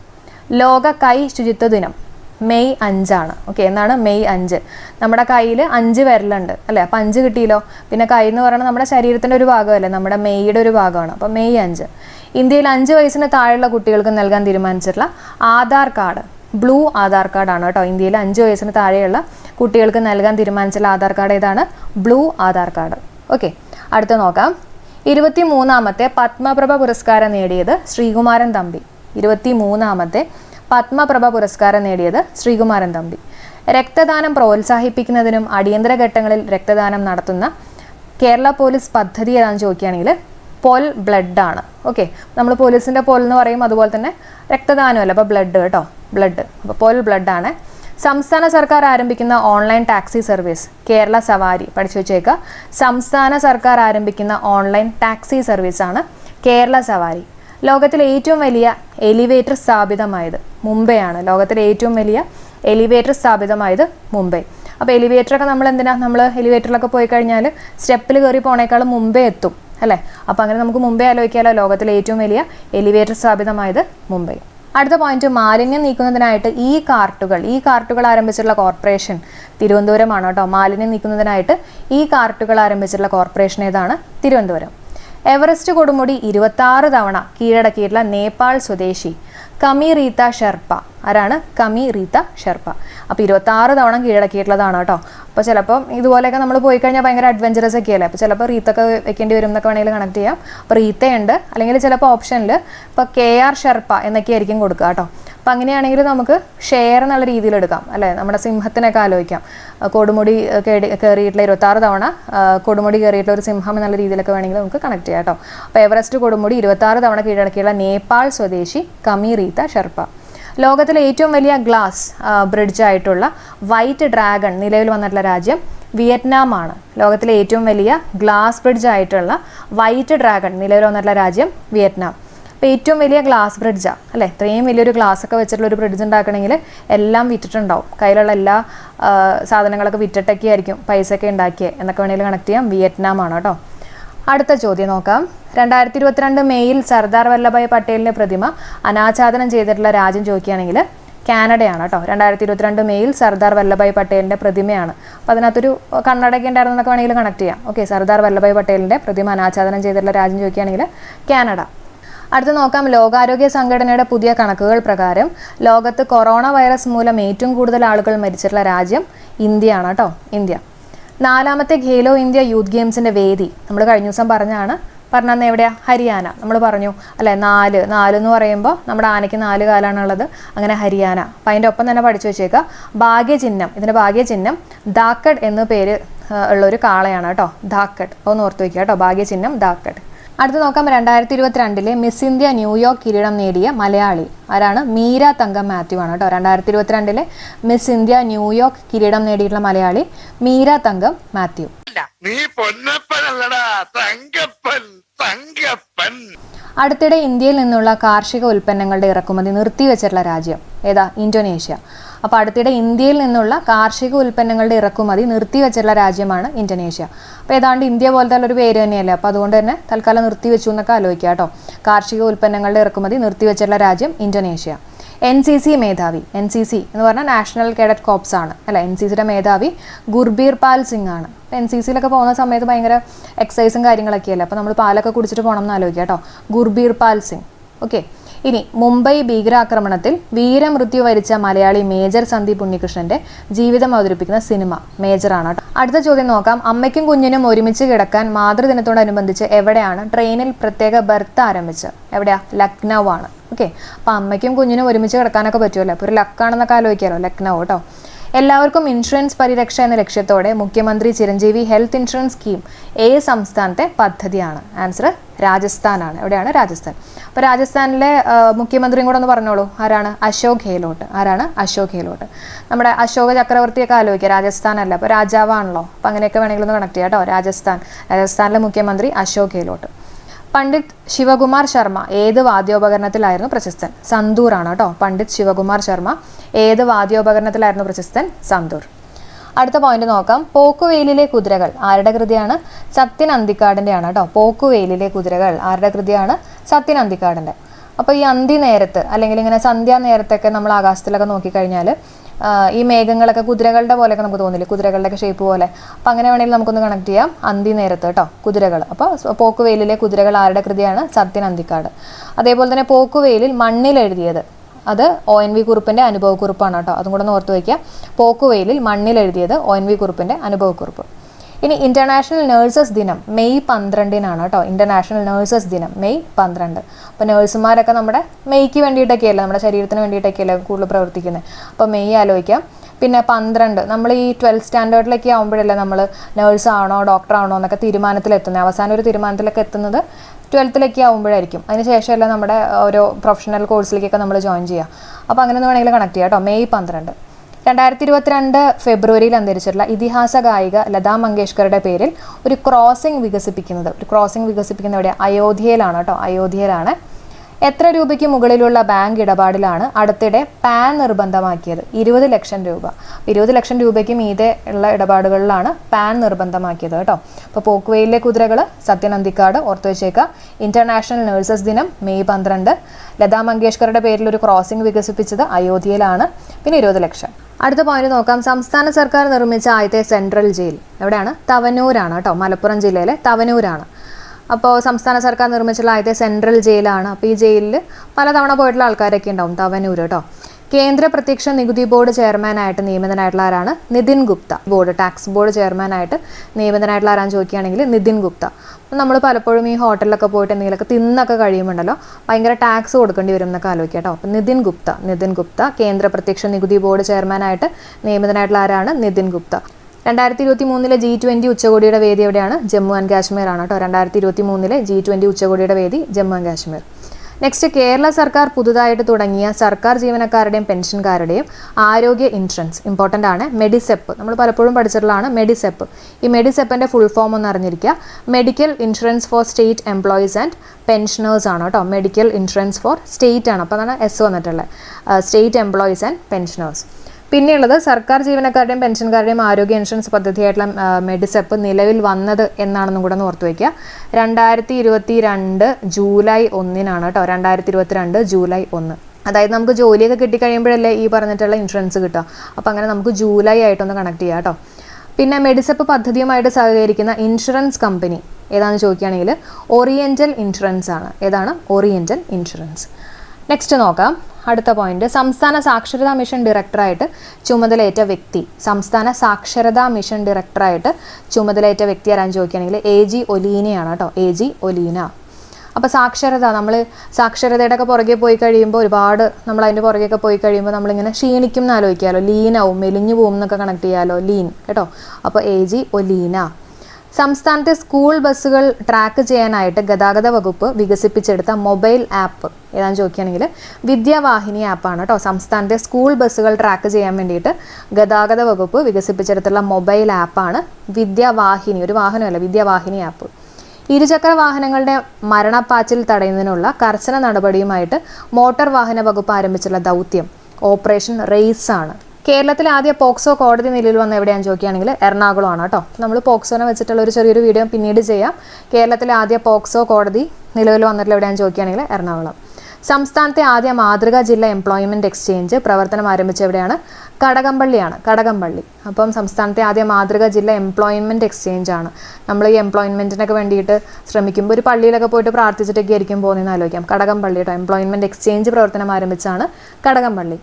ലോക കൈ ശുചിത്വ ദിനം. മെയ് അഞ്ചാണ്. ഓക്കെ എന്നാണ് മെയ് അഞ്ച്. നമ്മുടെ കയ്യിൽ അഞ്ച് വിരലുണ്ട് അല്ലേ? അപ്പം അഞ്ച് കിട്ടിയല്ലോ? പിന്നെ കൈ എന്ന് പറയുന്നത് നമ്മുടെ ശരീരത്തിന്റെ ഒരു ഭാഗമല്ലേ? നമ്മുടെ മെയ്യുടെ ഒരു ഭാഗമാണ്. അപ്പം മെയ് അഞ്ച്. ഇന്ത്യയിൽ അഞ്ച് വയസ്സിന് താഴെയുള്ള കുട്ടികൾക്ക് നൽകാൻ തീരുമാനിച്ചിട്ടുള്ള ആധാർ കാർഡ്. ബ്ലൂ ആധാർ കാർഡാണ് കേട്ടോ ഇന്ത്യയിൽ അഞ്ച് വയസ്സിന് താഴെയുള്ള കുട്ടികൾക്ക് നൽകാൻ തീരുമാനിച്ചിട്ടുള്ള ആധാർ കാർഡ് ഏതാണ്? Blue Aadhaar card. ഓക്കെ അടുത്ത നോക്കാം. ഇരുപത്തി മൂന്നാമത്തെ പത്മപ്രഭ പുരസ്കാരം നേടിയത് ശ്രീകുമാരൻ തമ്പി. ഇരുപത്തി മൂന്നാമത്തെ പത്മപ്രഭ പുരസ്കാരം നേടിയത് ശ്രീകുമാരൻ തമ്പി. രക്തദാനം പ്രോത്സാഹിപ്പിക്കുന്നതിനും അടിയന്തര ഘട്ടങ്ങളിൽ രക്തദാനം നടത്തുന്ന കേരള പോലീസ് പദ്ധതി ഏതാണെന്ന് ചോദിക്കുകയാണെങ്കിൽ പോൽ ബ്ലഡ് ആണ്. ഓക്കെ നമ്മൾ പോലീസിന്റെ പോൽ എന്ന് പറയും അതുപോലെ തന്നെ രക്തദാനമല്ല അപ്പോൾ ബ്ലഡ് കേട്ടോ ബ്ലഡ് അപ്പോൾ പോൽ ബ്ലഡ് ആണ്. സംസ്ഥാന സർക്കാർ ആരംഭിക്കുന്ന ഓൺലൈൻ ടാക്സി സർവീസ് കേരള സവാരി പഠിച്ചു വെച്ചേക്കുക സംസ്ഥാന സർക്കാർ ആരംഭിക്കുന്ന ഓൺലൈൻ ടാക്സി സർവീസാണ് കേരള സവാരി. ലോകത്തിലെ ഏറ്റവും വലിയ എലിവേറ്റർ സ്ഥാപിതമായത് മുംബൈയാണ്. ലോകത്തിലെ ഏറ്റവും വലിയ എലിവേറ്റർ സ്ഥാപിതമായത് മുംബൈ. അപ്പോൾ എലിവേറ്ററൊക്കെ നമ്മൾ എന്തിനാ? നമ്മൾ എലിവേറ്ററിലൊക്കെ പോയി കഴിഞ്ഞാൽ സ്റ്റെപ്പിൽ കയറി പോണേക്കാളും മുമ്പേ എത്തും അല്ലേ? അപ്പോൾ അങ്ങനെ നമുക്ക് മുംബൈ ആലോചിക്കാമല്ലോ ലോകത്തിലെ ഏറ്റവും വലിയ എലിവേറ്റർ സ്ഥാപിതമായത് മുംബൈ. അടുത്ത പോയിന്റ് മാലിന്യം നീക്കുന്നതിനായിട്ട് ഈ കാർട്ടുകൾ ഈ കാർട്ടുകൾ ആരംഭിച്ചിട്ടുള്ള കോർപ്പറേഷൻ തിരുവനന്തപുരമാണ് കേട്ടോ. മാലിന്യം നീക്കുന്നതിനായിട്ട് ഈ കാർട്ടുകൾ ആരംഭിച്ചിട്ടുള്ള കോർപ്പറേഷൻ ഏതാണ്? തിരുവനന്തപുരം. എവറസ്റ്റ് കൊടുമുടി ഇരുപത്താറ് തവണ കീഴടക്കിയിട്ടുള്ള നേപ്പാൾ സ്വദേശി കമി റീത്ത ഷെർപ്പ. ആരാണ്? കമി റീത്ത ഷെർപ്പ. അപ്പോൾ ഇരുപത്താറ് തവണ കീഴടക്കിയിട്ടുള്ളതാണ് കേട്ടോ. അപ്പോൾ ചിലപ്പോൾ ഇതുപോലെയൊക്കെ നമ്മൾ പോയി കഴിഞ്ഞാൽ ഭയങ്കര അഡ്വഞ്ചറസ് ഒക്കെ അല്ലേ? അപ്പോൾ ചിലപ്പോൾ റീത്തൊക്കെ വെക്കേണ്ടി വരും എന്നൊക്കെ വേണമെങ്കിൽ കണക്ട് ചെയ്യാം. അപ്പോൾ റീത്തയുണ്ട് അല്ലെങ്കിൽ ചിലപ്പോൾ ഓപ്ഷനിൽ ഇപ്പോൾ കെ ആർ ഷെർപ്പ എന്നൊക്കെ ആയിരിക്കും കൊടുക്കുക കേട്ടോ. അപ്പം അങ്ങനെയാണെങ്കിൽ നമുക്ക് ഷെയർ എന്നുള്ള രീതിയിൽ എടുക്കാം അല്ലേ? നമ്മുടെ സിംഹത്തിനൊക്കെ ആലോചിക്കാം. കൊടുമുടി കേടി കയറിയിട്ടുള്ള ഇരുപത്താറ് തവണ കൊടുമുടി കയറിയിട്ടുള്ള ഒരു സിംഹം എന്നുള്ള രീതിയിലൊക്കെ വേണമെങ്കിൽ നമുക്ക് കണക്ട് ചെയ്യാം കേട്ടോ. അപ്പോൾ എവറസ്റ്റ് കൊടുമുടി ഇരുപത്താറ് തവണ കീഴടക്കിയുള്ള നേപ്പാൾ സ്വദേശി കമി റീത്ത ഷെർപ്പ. ലോകത്തിലെ ഏറ്റവും വലിയ ഗ്ലാസ് ബ്രിഡ്ജ് ആയിട്ടുള്ള വൈറ്റ് ഡ്രാഗൺ നിലവിൽ വന്നിട്ടുള്ള രാജ്യം വിയറ്റ്നാമാണ് ലോകത്തിലെ ഏറ്റവും വലിയ ഗ്ലാസ് ബ്രിഡ്ജ് ആയിട്ടുള്ള വൈറ്റ് ഡ്രാഗൺ നിലവിൽ വന്നിട്ടുള്ള രാജ്യം വിയറ്റ്നാം. അപ്പോൾ ഏറ്റവും വലിയ ഗ്ലാസ് ബ്രിഡ്ജാണ് അല്ലേ? ഇത്രയും വലിയൊരു ഗ്ലാസ് ഒക്കെ വെച്ചിട്ടുള്ള ഒരു ബ്രിഡ്ജ് ഉണ്ടാക്കണമെങ്കിൽ എല്ലാം വിറ്റിട്ടുണ്ടാവും. കയ്യിലുള്ള എല്ലാ സാധനങ്ങളൊക്കെ വിറ്റിട്ടൊക്കെ ആയിരിക്കും പൈസ ഒക്കെ ഉണ്ടാക്കിയത് എന്നൊക്കെ വേണമെങ്കിൽ കണക്ട് ചെയ്യാം. വിയറ്റ്നാം ആണ് കേട്ടോ. അടുത്ത ചോദ്യം നോക്കാം. രണ്ടായിരത്തി ഇരുപത്തിരണ്ട് മെയ്യിൽ സർദാർ വല്ലഭായ് പട്ടേലിന്റെ പ്രതിമ അനാച്ഛാദനം ചെയ്തിട്ടുള്ള രാജ്യം ചോദിക്കുകയാണെങ്കിൽ കാനഡയാണ് കേട്ടോ. രണ്ടായിരത്തി ഇരുപത്തിരണ്ട് മെയ്യിൽ സർദാർ വല്ലഭായ് പട്ടേലിന്റെ പ്രതിമയാണ്. അപ്പോൾ അതിനകത്തൊരു കണ്ണടയ്ക്ക് ഉണ്ടായിരുന്നൊക്കെ വേണമെങ്കിൽ കണക്ട് ചെയ്യാം. ഓക്കെ സർദാർ വല്ലഭായ് പട്ടേലിന്റെ പ്രതിമ അനാച്ഛാദനം ചെയ്തിട്ടുള്ള രാജ്യം ചോദിക്കുകയാണെങ്കിൽ കാനഡ. അടുത്ത് നോക്കാം. ലോകാരോഗ്യ സംഘടനയുടെ പുതിയ കണക്കുകൾ പ്രകാരം ലോകത്ത് കൊറോണ വൈറസ് മൂലം ഏറ്റവും കൂടുതൽ ആളുകൾ മരിച്ചിട്ടുള്ള രാജ്യം ഇന്ത്യയാണ് കേട്ടോ ഇന്ത്യ. നാലാമത്തെ ഖേലോ ഇന്ത്യ യൂത്ത് ഗെയിംസിന്റെ വേദി. നമ്മൾ കഴിഞ്ഞ ദിവസം പറഞ്ഞാണ്. പറഞ്ഞാൽ എവിടെയാ? ഹരിയാന. നമ്മൾ പറഞ്ഞു അല്ലെ നാല്. നാല് എന്ന് പറയുമ്പോൾ നമ്മുടെ ആനയ്ക്ക് നാല് കാലാണുള്ളത്. അങ്ങനെ ഹരിയാന. അപ്പം അതിന്റെ ഒപ്പം തന്നെ പഠിച്ചു വെച്ചേക്കുക ഭാഗ്യചിഹ്നം. ഇതിന്റെ ഭാഗ്യചിഹ്നം ദാക്കഡ് എന്ന പേര് ഉള്ളൊരു കാളയാണ് കേട്ടോ ദാക്കഡ്. ഒന്ന് ഓർത്ത് വയ്ക്കുക കേട്ടോ ഭാഗ്യചിഹ്നം ദാക്കഡ്. അടുത്ത് നോക്കാം രണ്ടായിരത്തി ഇരുപത്തിരണ്ടിലെ മിസ് ഇന്ത്യ ന്യൂയോർക്ക് കിരീടം നേടിയ മലയാളി ആരാണ്? മീര തങ്കം മാത്യു ആണ് കേട്ടോ. രണ്ടായിരത്തി ഇരുപത്തിരണ്ടിലെ മിസ് ഇന്ത്യ ന്യൂയോർക്ക് കിരീടം നേടിയിട്ടുള്ള മലയാളി മീര തങ്കം മാത്യു. നീ തങ്കപ്പൻ തങ്കപ്പൻ. അടുത്തിടെ ഇന്ത്യയിൽ നിന്നുള്ള കാർഷിക ഉൽപ്പന്നങ്ങളുടെ ഇറക്കുമതി നിർത്തിവെച്ചിട്ടുള്ള രാജ്യം ഏതാ? ഇന്തോനേഷ്യ. അപ്പോൾ അടുത്തിടെ ഇന്ത്യയിൽ നിന്നുള്ള കാർഷിക ഉൽപ്പന്നങ്ങളുടെ ഇറക്കുമതി നിർത്തിവെച്ചിട്ടുള്ള രാജ്യമാണ് ഇന്തോനേഷ്യ. അപ്പോൾ ഏതാണ്ട് ഇന്ത്യ പോലത്തെ ഒരു പേര് തന്നെയല്ലേ? അപ്പോൾ അതുകൊണ്ട് തന്നെ തൽക്കാലം നിർത്തിവെച്ചു എന്നൊക്കെ ആലോചിക്കുക കേട്ടോ. കാർഷിക ഉൽപ്പന്നങ്ങളുടെ ഇറക്കുമതി നിർത്തിവെച്ചിട്ടുള്ള രാജ്യം ഇന്തോനേഷ്യ. എൻ സി സി മേധാവി എൻ സി സി എന്ന് പറഞ്ഞാൽ നാഷണൽ കേഡറ്റ് കോപ്സ് ആണ്. അല്ല എൻ സി സിയുടെ മേധാവി ഗുർബീർ പാൽ സിംഗ് ആണ്. അപ്പോൾ എൻ സി സിയിലൊക്കെ പോകുന്ന സമയത്ത് ഭയങ്കര എക്സസൈസും കാര്യങ്ങളൊക്കെ അല്ലേ അപ്പോൾ നമ്മൾ പാലൊക്കെ കുടിച്ചിട്ട് പോകണം എന്ന് ആലോചിക്കുക കേട്ടോ. ഗുർബീർ പാൽ സിംഗ്. ഓക്കെ ഇനി മുംബൈ ഭീകരാക്രമണത്തിൽ വീരമൃത്യു വരിച്ച മലയാളി മേജർ സന്ദീപ് ഉണ്ണികൃഷ്ണന്റെ ജീവിതം അവതരിപ്പിക്കുന്ന സിനിമ മേജറാണ് അടുത്ത ചോദ്യം നോക്കാം. അമ്മയ്ക്കും കുഞ്ഞിനും ഒരുമിച്ച് കിടക്കാൻ മാതൃദിനത്തോടനുബന്ധിച്ച് എവിടെയാണ് ട്രെയിനിൽ പ്രത്യേക ബർത്ത് ആരംഭിച്ചത്? എവിടെയാ? ലക്നൗ ആണ് ഓക്കെ. അപ്പൊ അമ്മയ്ക്കും കുഞ്ഞിനും ഒരുമിച്ച് കിടക്കാനൊക്കെ പറ്റുമല്ലോ. അപ്പോൾ ഒരു ലക്കാണെന്നൊക്കെ ആലോചിക്കാമല്ലോ ലക്നൗ കേട്ടോ. എല്ലാവർക്കും ഇൻഷുറൻസ് പരിരക്ഷ എന്ന ലക്ഷ്യത്തോടെ മുഖ്യമന്ത്രി ചിരഞ്ജീവി ഹെൽത്ത് ഇൻഷുറൻസ് സ്കീം ഏത് സംസ്ഥാനത്തെ പദ്ധതിയാണ്. ആൻസർ രാജസ്ഥാനാണ്. എവിടെയാണ്? രാജസ്ഥാൻ. അപ്പോൾ രാജസ്ഥാനിലെ മുഖ്യമന്ത്രിയും കൂടെ ഒന്ന് പറഞ്ഞോളൂ. ആരാണ്? അശോക് ഗെഹ്ലോട്ട്. ആരാണ്? അശോക് ഗെഹ്ലോട്ട്. നമ്മുടെ അശോക ചക്രവർത്തിയൊക്കെ ആലോചിക്കുക. രാജസ്ഥാനല്ല. അപ്പോൾ രാജാവാണല്ലോ. അപ്പോൾ അങ്ങനെയൊക്കെ വേണമെങ്കിൽ ഒന്ന് കണക്ട് ചെയ്യാം കേട്ടോ. രാജസ്ഥാൻ. രാജസ്ഥാനിലെ മുഖ്യമന്ത്രി അശോക് ഗെഹ്ലോട്ട്. പണ്ഡിറ്റ് ശിവകുമാർ ശർമ്മ ഏത് വാദ്യോപകരണത്തിലായിരുന്നു പ്രശസ്തൻ? സന്തൂറാണ് കേട്ടോ. പണ്ഡിറ്റ് ശിവകുമാർ ശർമ്മ ഏത് വാദ്യോപകരണത്തിലായിരുന്നു പ്രശസ്തൻ? സന്തൂർ. അടുത്ത പോയിന്റ് നോക്കാം. പോക്കുവെയിലിലെ കുതിരകൾ. ആരുടെ കൃതിയാണ്? സത്യൻ അന്തിക്കാടിന്റെ ആണ് കേട്ടോ. പോക്കുവെയിലിലെ കുതിരകൾ. ആരുടെ കൃതിയാണ്? സത്യൻ അന്തിക്കാടിന്റെ അപ്പോൾ ഈ അന്തി നേരത്ത് അല്ലെങ്കിൽ ഇങ്ങനെ സന്ധ്യാ നേരത്തൊക്കെ നമ്മൾ ആകാശത്തിലൊക്കെ നോക്കിക്കഴിഞ്ഞാൽ ഈ മേഘങ്ങളൊക്കെ കുതിരകളുടെ പോലെയൊക്കെ നമുക്ക് തോന്നില്ലേ? കുതിരകളുടെയൊക്കെ ഷേപ്പ് പോലെ. അപ്പോൾ അങ്ങനെ വേണമെങ്കിൽ നമുക്കൊന്ന് കണക്ട് ചെയ്യാം. അന്തി നേരത്ത് കേട്ടോ. കുതിരകൾ. അപ്പോൾ പോക്കുവെയിലിലെ കുതിരകൾ ആരുടെ കൃതിയാണ്? സത്യൻ അന്തിക്കാട്. അതേപോലെ തന്നെ പോക്കുവെയിലിൽ മണ്ണിൽ എഴുതിയത് അത് ഒ എൻ വി കുറിപ്പിന്റെ അനുഭവക്കുറിപ്പാണ് കേട്ടോ. അതും കൂടെ ഒന്ന് ഓർത്ത് വയ്ക്കുക പോക്കുവെയിലിൽ മണ്ണിൽ എഴുതിയത് ഒ എൻ വി കുറിപ്പിന്റെ അനുഭവക്കുറിപ്പ് ഇനി ഇന്റർനാഷണൽ നേഴ്സസ് ദിനം മെയ് പന്ത്രണ്ടിനാണ് കേട്ടോ. ഇന്റർനാഷണൽ നേഴ്സസ് ദിനം മെയ് പന്ത്രണ്ട്. അപ്പോൾ നേഴ്സുമാരൊക്കെ നമ്മുടെ മെയ്ക്ക് വേണ്ടിയിട്ടൊക്കെയല്ലേ നമ്മുടെ ശരീരത്തിന് വേണ്ടിയിട്ടൊക്കെയല്ലേ കൂടുതൽ പ്രവർത്തിക്കുന്നത് അപ്പോൾ മെയ് ആലോചിക്കാം. പിന്നെ പന്ത്രണ്ട് നമ്മൾ ഈ ട്വൽത്ത് സ്റ്റാൻഡേർഡിലൊക്കെ ആകുമ്പോഴല്ലേ നമ്മൾ നേഴ്സ് ആണോ ഡോക്ടർ ആണോ എന്നൊക്കെ തീരുമാനത്തിലെത്തുന്നത് അവസാനം ഒരു തീരുമാനത്തിലൊക്കെ എത്തുന്നത് ട്വൽത്തിലൊക്കെ ആകുമ്പോഴായിരിക്കും അതിന് ശേഷമല്ല നമ്മുടെ ഓരോ പ്രൊഫഷണൽ കോഴ്സിലേക്കൊക്കെ നമ്മൾ ജോയിൻ ചെയ്യുക. അപ്പോൾ അങ്ങനെ ഒന്ന് വേണമെങ്കിൽ കണക്ട് ചെയ്യാം കേട്ടോ. മെയ് പന്ത്രണ്ട്. രണ്ടായിരത്തി ഇരുപത്തിരണ്ട് ഫെബ്രുവരിയിൽ അന്തരിച്ചിട്ടുള്ള ഇതിഹാസ ഗായിക ലതാ മങ്കേഷ്കറുടെ പേരിൽ ഒരു ക്രോസിംഗ് വികസിപ്പിക്കുന്നത്. ഒരു ക്രോസിംഗ് വികസിപ്പിക്കുന്ന എവിടെ അയോധ്യയിലാണ് കേട്ടോ. അയോധ്യയിലാണ്. എത്ര രൂപയ്ക്ക് മുകളിലുള്ള ബാങ്ക് ഇടപാടിലാണ് അടുത്തിടെ പാൻ നിർബന്ധമാക്കിയത്? ഇരുപത് ലക്ഷം രൂപ. ഇരുപത് ലക്ഷം രൂപയ്ക്ക് മീതെ ഉള്ള ഇടപാടുകളിലാണ് പാൻ നിർബന്ധമാക്കിയത് കേട്ടോ. അപ്പോൾ പോക്കുവെയിലെ കുതിരകൾ സത്യനന്ദിക്കാട് ഓർത്തു വെച്ചേക്കുക ഇന്റർനാഷണൽ നഴ്സസ് ദിനം മെയ് പന്ത്രണ്ട്. ലതാ മങ്കേഷ്കറുടെ പേരിൽ ഒരു ക്രോസിംഗ് വികസിപ്പിച്ചത് അയോധ്യയിലാണ്. പിന്നെ ഇരുപത് ലക്ഷം. അടുത്ത പോയിന്റ് നോക്കാം. സംസ്ഥാന സർക്കാർ നിർമ്മിച്ച ആദ്യത്തെ സെൻട്രൽ ജയിൽ. എവിടെയാണ്? തവനൂരാണ് കേട്ടോ. മലപ്പുറം ജില്ലയിലെ തവനൂരാണ്. അപ്പോൾ സംസ്ഥാന സർക്കാർ നിർമ്മിച്ചുള്ള ആദ്യത്തെ സെൻട്രൽ ജയിലാണ്. അപ്പോൾ ഈ ജയിലിൽ പലതവണ പോയിട്ടുള്ള ആൾക്കാരൊക്കെ ഉണ്ടാവും തവനൂർ കേട്ടോ. കേന്ദ്ര പ്രത്യക്ഷ നികുതി ബോർഡ് ചെയർമാനായിട്ട് നിയമിതനായിട്ടുള്ള ആരാണ്? Nitin Gupta. Board tax board ചെയർമാനായിട്ട് നിയമിതനായിട്ടുള്ള ആരാന്ന് ചോദിക്കുകയാണെങ്കിൽ നിതിൻ ഗുപ്ത. അപ്പം നമ്മൾ പലപ്പോഴും ഈ ഹോട്ടലിലൊക്കെ പോയിട്ട് എന്തെങ്കിലുമൊക്കെ തിന്നൊക്കെ കഴിയുമ്പോണ്ടല്ലോ ഭയങ്കര ടാക്സ് കൊടുക്കേണ്ടി വരും എന്നൊക്കെ ആലോചിക്കാം കേട്ടോ. അപ്പം നിതിൻ ഗുപ്ത നിതിൻ ഗുപ്ത കേന്ദ്ര പ്രത്യക്ഷ നികുതി ബോർഡ് ചെയർമാനായിട്ട് നിയമിതനായിട്ടുള്ള ആരാണ്? നിതിൻ ഗുപ്ത. രണ്ടായിരത്തി ഇരുപത്തി മൂന്നിലെ ജി ട്വന്റി ഉച്ചകോടിയുടെ വേദി എവിടെയാണ്? ജമ്മു ആൻഡ് കാശ്മീർ ആണ് കേട്ടോ. രണ്ടായിരത്തി ഇരുപത്തി മൂന്നിലെ ജി ട്വന്റി ഉച്ചകോടിയുടെ വേദി ജമ്മു ആൻഡ് കാശ്മീർ. നെക്സ്റ്റ് കേരള സർക്കാർ പുതുതായിട്ട് തുടങ്ങിയ സർക്കാർ ജീവനക്കാരുടെയും പെൻഷൻകാരുടെയും ആരോഗ്യ ഇൻഷുറൻസ്. ഇമ്പോർട്ടന്റ് ആണ്. മെഡിസെപ്പ്. നമ്മൾ പലപ്പോഴും പഠിച്ചിട്ടുള്ളതാണ് മെഡിസെപ്പ്. ഈ മെഡിസെപ്പിന്റെ ഫുൾ ഫോം ഒന്ന് അറിഞ്ഞിരിക്കുക. Medical insurance for state employees and pensioners ആണ് കേട്ടോ. മെഡിക്കൽ ഇൻഷുറൻസ് ഫോർ സ്റ്റേറ്റ് ആണ്. അപ്പോൾ അതാണ് എസ് വന്നിട്ടുള്ളത്. സ്റ്റേറ്റ് എംപ്ലോയീസ് ആൻഡ് പെൻഷനേഴ്സ് പിന്നെയുള്ളത് സർക്കാർ ജീവനക്കാരുടെയും പെൻഷൻകാരുടെയും ആരോഗ്യ ഇൻഷുറൻസ് പദ്ധതിയായിട്ടുള്ള മെഡിസെപ്പ് നിലവിൽ വന്നത് എന്നാണെന്നും കൂടെ ഓർത്ത് വയ്ക്കുക രണ്ടായിരത്തി ഇരുപത്തി രണ്ട് ജൂലൈ ഒന്നിനാണ് കേട്ടോ രണ്ടായിരത്തി ഇരുപത്തിരണ്ട് ജൂലൈ ഒന്ന്. അതായത് നമുക്ക് ജോലിയൊക്കെ കിട്ടിക്കഴിയുമ്പോഴല്ലേ ഈ പറഞ്ഞിട്ടുള്ള ഇൻഷുറൻസ് കിട്ടുക. അപ്പോൾ അങ്ങനെ നമുക്ക് ജൂലൈ ആയിട്ടൊന്ന് കണക്ട് ചെയ്യാം കേട്ടോ പിന്നെ മെഡിസെപ്പ് പദ്ധതിയുമായിട്ട് സഹകരിക്കുന്ന ഇൻഷുറൻസ് കമ്പനി ഏതാണെന്ന് ചോദിക്കുകയാണെങ്കിൽ ഓറിയന്റൽ ഇൻഷുറൻസ് ആണ്. ഏതാണ്? Oriental insurance. നെക്സ്റ്റ് നോക്കാം. അടുത്ത പോയിന്റ് സംസ്ഥാന സാക്ഷരതാ മിഷൻ ഡയറക്ടറായിട്ട് ചുമതലയേറ്റ വ്യക്തി. സംസ്ഥാന സാക്ഷരതാ മിഷൻ ഡയറക്ടറായിട്ട് ചുമതലയേറ്റ വ്യക്തി ആരാൻ ചോദിക്കുകയാണെങ്കിൽ എ ജി ഒലീനയാണ് കേട്ടോ. A G Olena. അപ്പോൾ സാക്ഷരത നമ്മൾ സാക്ഷരതയുടെ ഒക്കെ പുറകെ പോയി കഴിയുമ്പോൾ ഒരുപാട് നമ്മൾ അതിന്റെ പുറകെയൊക്കെ പോയി കഴിയുമ്പോൾ നമ്മളിങ്ങനെ ക്ഷീണിക്കും എന്ന് ആലോചിക്കാമല്ലോ ലീനാവും മെലിഞ്ഞു പോകും എന്നൊക്കെ കണക്ട് ചെയ്യാമല്ലോ ലീൻ കേട്ടോ. അപ്പോൾ എ ജി ഒലീന. സംസ്ഥാനത്തെ സ്കൂൾ ബസ്സുകൾ ട്രാക്ക് ചെയ്യാനായിട്ട് ഗതാഗത വകുപ്പ് വികസിപ്പിച്ചെടുത്ത മൊബൈൽ ആപ്പ് ഏതാണെന്ന് ചോദിക്കുകയാണെങ്കിൽ വിദ്യാവാഹിനി ആപ്പാണ് കേട്ടോ. സംസ്ഥാനത്തെ സ്കൂൾ ബസ്സുകൾ ട്രാക്ക് ചെയ്യാൻ വേണ്ടിയിട്ട് ഗതാഗത വകുപ്പ് വികസിപ്പിച്ചെടുത്തുള്ള മൊബൈൽ ആപ്പാണ് വിദ്യാവാഹിനി ഒരു വാഹനമല്ല വിദ്യാവാഹിനി ആപ്പ് ഇരുചക്ര വാഹനങ്ങളുടെ മരണപ്പാച്ചിൽ തടയുന്നതിനുള്ള കർശന നടപടിയുമായിട്ട് മോട്ടോർ വാഹന വകുപ്പ് ആരംഭിച്ചുള്ള ദൗത്യം. ഓപ്പറേഷൻ റേസ് ആണ് കേരളത്തിൽ ആദ്യ പോക്സോ കോടതി നിലയിൽ വന്ന എവിടെയാണെന്ന് ചോദിക്കുകയാണെങ്കിൽ എറണാകുളമാണ് കേട്ടോ. നമ്മൾ പോക്സോനെ വെച്ചിട്ടുള്ള ഒരു ചെറിയൊരു വീഡിയോ പിന്നീട് ചെയ്യാം. കേരളത്തിലെ ആദ്യ പോക്സോ കോടതി നിലവിൽ വന്നിട്ടുള്ള എവിടെയാണെന്ന് ചോദിക്കുകയാണെങ്കിൽ എറണാകുളം. സംസ്ഥാനത്തെ ആദ്യ മാതൃകാ ജില്ല എംപ്ലോയ്മെന്റ് എക്സ്ചേഞ്ച് പ്രവർത്തനം ആരംഭിച്ച എവിടെയാണ്? കടകംപള്ളിയാണ് കടകംപള്ളി. അപ്പം സംസ്ഥാനത്തെ ആദ്യ മാതൃകാ ജില്ല എംപ്ലോയ്മെന്റ് എക്സ്ചേഞ്ച് ആണ്. നമ്മൾ ഈ എംപ്ലോയ്മെന്റിനൊക്കെ വേണ്ടിയിട്ട് ശ്രമിക്കുമ്പോൾ ഒരു പള്ളിയിലൊക്കെ പോയിട്ട് പ്രാർത്ഥിച്ചിട്ടൊക്കെ ആയിരിക്കും പോകുന്നതെന്ന് ആലോചിക്കാം. കടകംപള്ളി കേട്ടോ. എംപ്ലോയ്മെന്റ് എക്സ്ചേഞ്ച് പ്രവർത്തനം ആരംഭിച്ചാണ് കടകംപള്ളി.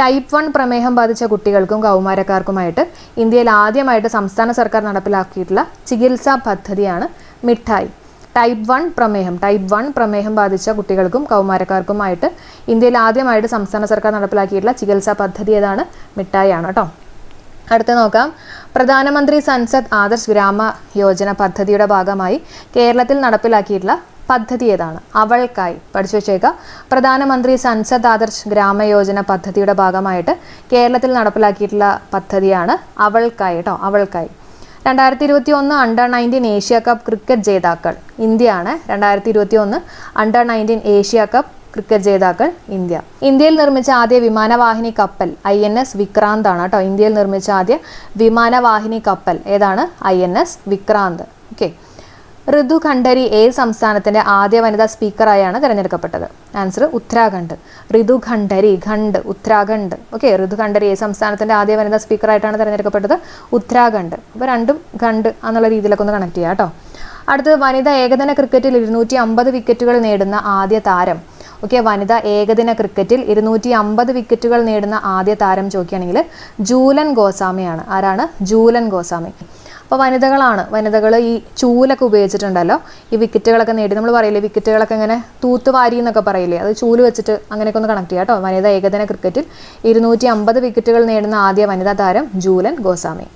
ടൈപ്പ് വൺ പ്രമേഹം ബാധിച്ച കുട്ടികൾക്കും കൗമാരക്കാർക്കുമായിട്ട് ഇന്ത്യയിൽ ആദ്യമായിട്ട് സംസ്ഥാന സർക്കാർ നടപ്പിലാക്കിയിട്ടുള്ള ചികിത്സാ പദ്ധതിയാണ് മിഠായി. ടൈപ്പ് വൺ പ്രമേഹം ടൈപ്പ് വൺ പ്രമേഹം ബാധിച്ച കുട്ടികൾക്കും കൗമാരക്കാർക്കുമായിട്ട് ഇന്ത്യയിൽ ആദ്യമായിട്ട് സംസ്ഥാന സർക്കാർ നടപ്പിലാക്കിയിട്ടുള്ള ചികിത്സാ പദ്ധതി ഏതാണ്? മിഠായിയാണ് കേട്ടോ. അടുത്ത നോക്കാം. പ്രധാനമന്ത്രി സൻസദ് ആദർശ് ഗ്രാമ യോജന പദ്ധതിയുടെ ഭാഗമായി കേരളത്തിൽ നടപ്പിലാക്കിയിട്ടുള്ള പദ്ധതി ഏതാണ്? അവൾക്കായി പഠിച്ചു വെച്ചേക്കുക പ്രധാനമന്ത്രി സൻസദ് ആദർശ് ഗ്രാമയോജന പദ്ധതിയുടെ ഭാഗമായിട്ട് കേരളത്തിൽ നടപ്പിലാക്കിയിട്ടുള്ള പദ്ധതിയാണ് അവൾക്കായി കേട്ടോ അവൾക്കായി. രണ്ടായിരത്തി ഇരുപത്തി ഒന്ന് under nineteen Asia cup cricket ജേതാക്കൾ ഇന്ത്യയാണ്. രണ്ടായിരത്തി ഇരുപത്തി ഒന്ന് under nineteen Asia cup cricket ജേതാക്കൾ ഇന്ത്യ. ഇന്ത്യയിൽ നിർമ്മിച്ച ആദ്യ വിമാനവാഹിനി കപ്പൽ ഐ എൻ എസ് വിക്രാന്ത് ആണ് കേട്ടോ ഇന്ത്യയിൽ നിർമ്മിച്ച ആദ്യ വിമാനവാഹിനി കപ്പൽ ഏതാണ്? I N S Vikrant. Okay. Ritu Khanduri ഏത് സംസ്ഥാനത്തിന്റെ ആദ്യ വനിതാ സ്പീക്കറായാണ് തിരഞ്ഞെടുക്കപ്പെട്ടത്. ആൻസർ ഉത്തരാഖണ്ഡ്. ഋതു ഖണ്ഡരി ഖണ്ഡ് ഉത്തരാഖണ്ഡ്. ഓക്കെ ഋതു ഖണ്ഡരി ഏത് സംസ്ഥാനത്തിന്റെ ആദ്യ വനിതാ സ്പീക്കറായിട്ടാണ് തിരഞ്ഞെടുക്കപ്പെട്ടത് ഉത്തരാഖണ്ഡ്. അപ്പോൾ രണ്ടും ഖണ്ഡ് എന്നുള്ള രീതിയിലൊക്കെ ഒന്ന് കണക്ട് ചെയ്യാം കേട്ടോ. അടുത്തത് വനിതാ ഏകദിന ക്രിക്കറ്റിൽ ഇരുന്നൂറ്റി അമ്പത് വിക്കറ്റുകൾ നേടുന്ന ആദ്യ താരം. ഓക്കെ വനിതാ ഏകദിന ക്രിക്കറ്റിൽ ഇരുന്നൂറ്റി അമ്പത് വിക്കറ്റുകൾ നേടുന്ന ആദ്യ താരം ചോദിക്കുകയാണെങ്കിൽ ജൂലൻ ഗോസ്വാമിയാണ്. ആരാണ്? ജൂലൻ ഗോസ്വാമി. അപ്പോൾ വനിതകളാണ്. വനിതകൾ ഈ ചൂലൊക്കെ ഉപയോഗിച്ചിട്ടുണ്ടല്ലോ. ഈ വിക്കറ്റുകളൊക്കെ നേടി. നമ്മൾ പറയില്ലേ വിക്കറ്റുകളൊക്കെ ഇങ്ങനെ തൂത്തുവാരി എന്നൊക്കെ പറയില്ലേ. അത് ചൂൽ വെച്ചിട്ട് അങ്ങനെയൊക്കെ ഒന്ന് കണക്ട് ചെയ്യാം കേട്ടോ. വനിതാ ഏകദിന ക്രിക്കറ്റിൽ ഇരുന്നൂറ്റി അമ്പത് വിക്കറ്റുകൾ നേടുന്ന ആദ്യ വനിതാ താരം ജൂലൻ ഗോസ്വാമി.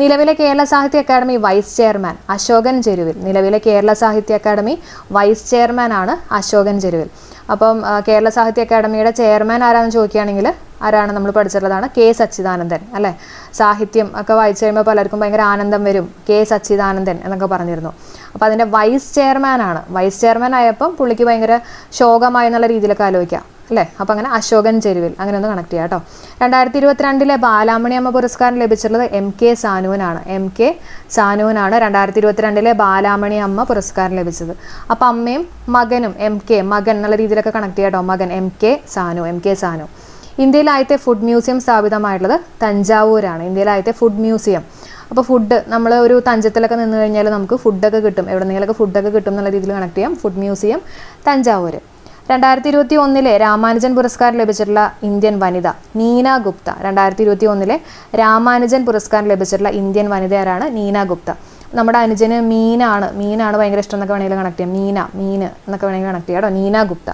നിലവിലെ കേരള സാഹിത്യ അക്കാദമി വൈസ് ചെയർമാൻ അശോകൻ ചെരുവിൽ. നിലവിലെ കേരള സാഹിത്യ അക്കാദമി വൈസ് ചെയർമാൻ ആണ് അശോകൻ ചെരുവിൽ. അപ്പം കേരള സാഹിത്യ അക്കാദമിയുടെ ചെയർമാൻ ആരാന്ന് ചോദിക്കുകയാണെങ്കിൽ ആരാണ് നമ്മൾ പഠിച്ചിട്ടുള്ളതാണ് കെ സച്ചിദാനന്ദൻ അല്ലേ? സാഹിത്യം ഒക്കെ വായിച്ചു കഴിയുമ്പോൾ പലർക്കും ഭയങ്കര ആനന്ദം വരും. കെ സച്ചിദാനന്ദൻ എന്നൊക്കെ പറഞ്ഞിരുന്നു. അപ്പോൾ അതിന്റെ വൈസ് ചെയർമാൻ ആണ്. വൈസ് ചെയർമാൻ ആയപ്പം പുള്ളിക്ക് ഭയങ്കര ശോകമായി എന്നുള്ള രീതിയിലൊക്കെ ആലോചിക്കാം അല്ലേ? അപ്പോൾ അങ്ങനെ അശോകൻ ചെരുവിൽ അങ്ങനെ ഒന്ന് കണക്ട് ചെയ്യാം കേട്ടോ. രണ്ടായിരത്തി ഇരുപത്തിരണ്ടിലെ ബാലാമണി അമ്മ പുരസ്കാരം ലഭിച്ചിട്ടുള്ളത് എം കെ സാനുവിനാണ്. എം കെ സാനുവിനാണ് രണ്ടായിരത്തി ഇരുപത്തിരണ്ടിലെ ബാലാമണി അമ്മ പുരസ്കാരം ലഭിച്ചത്. അപ്പോൾ അമ്മയും മകനും എം കെ മകൻ എന്നുള്ള രീതിയിലൊക്കെ കണക്ട് ചെയ്യാം കേട്ടോ. മകൻ M K Sanu M K Sanu. ഇന്ത്യയിലെ ആദ്യത്തെ ഫുഡ് മ്യൂസിയം സ്ഥാപിതമായിട്ടുള്ളത് തഞ്ചാവൂരാണ്. ഇന്ത്യയിലെ ആദ്യത്തെ ഫുഡ് മ്യൂസിയം അപ്പോൾ ഫുഡ് നമ്മൾ ഒരു തഞ്ചത്തിലൊക്കെ നിന്ന് കഴിഞ്ഞാൽ നമുക്ക് ഫുഡൊക്കെ കിട്ടും. എവിടെ എവിടെന്നെങ്കിലൊക്കെ ഫുഡൊക്കെ കിട്ടും എന്നുള്ള രീതിയിൽ കണക്ട് ചെയ്യാം. ഫുഡ് മ്യൂസിയം തഞ്ചാവൂർ രണ്ടായിരത്തി ഇരുപത്തി ഒന്നിലെ രാമാനുജൻ പുരസ്കാരം ലഭിച്ചിട്ടുള്ള ഇന്ത്യൻ വനിത നീന ഗുപ്ത. രണ്ടായിരത്തി ഇരുപത്തി ഒന്നിലെ രാമാനുജൻ പുരസ്കാരം ലഭിച്ചിട്ടുള്ള ഇന്ത്യൻ വനിത ആരാണ്? നീന ഗുപ്ത. നമ്മുടെ അനുജന് മീനാണ്. മീനാണ് ഭയങ്കര ഇഷ്ടം എന്നൊക്കെ വേണമെങ്കിൽ കണക്ട് ചെയ്യാം. മീന മീന് എന്നൊക്കെ വേണമെങ്കിൽ കണക്ട് ചെയ്യാം കേട്ടോ. നീന ഗുപ്ത.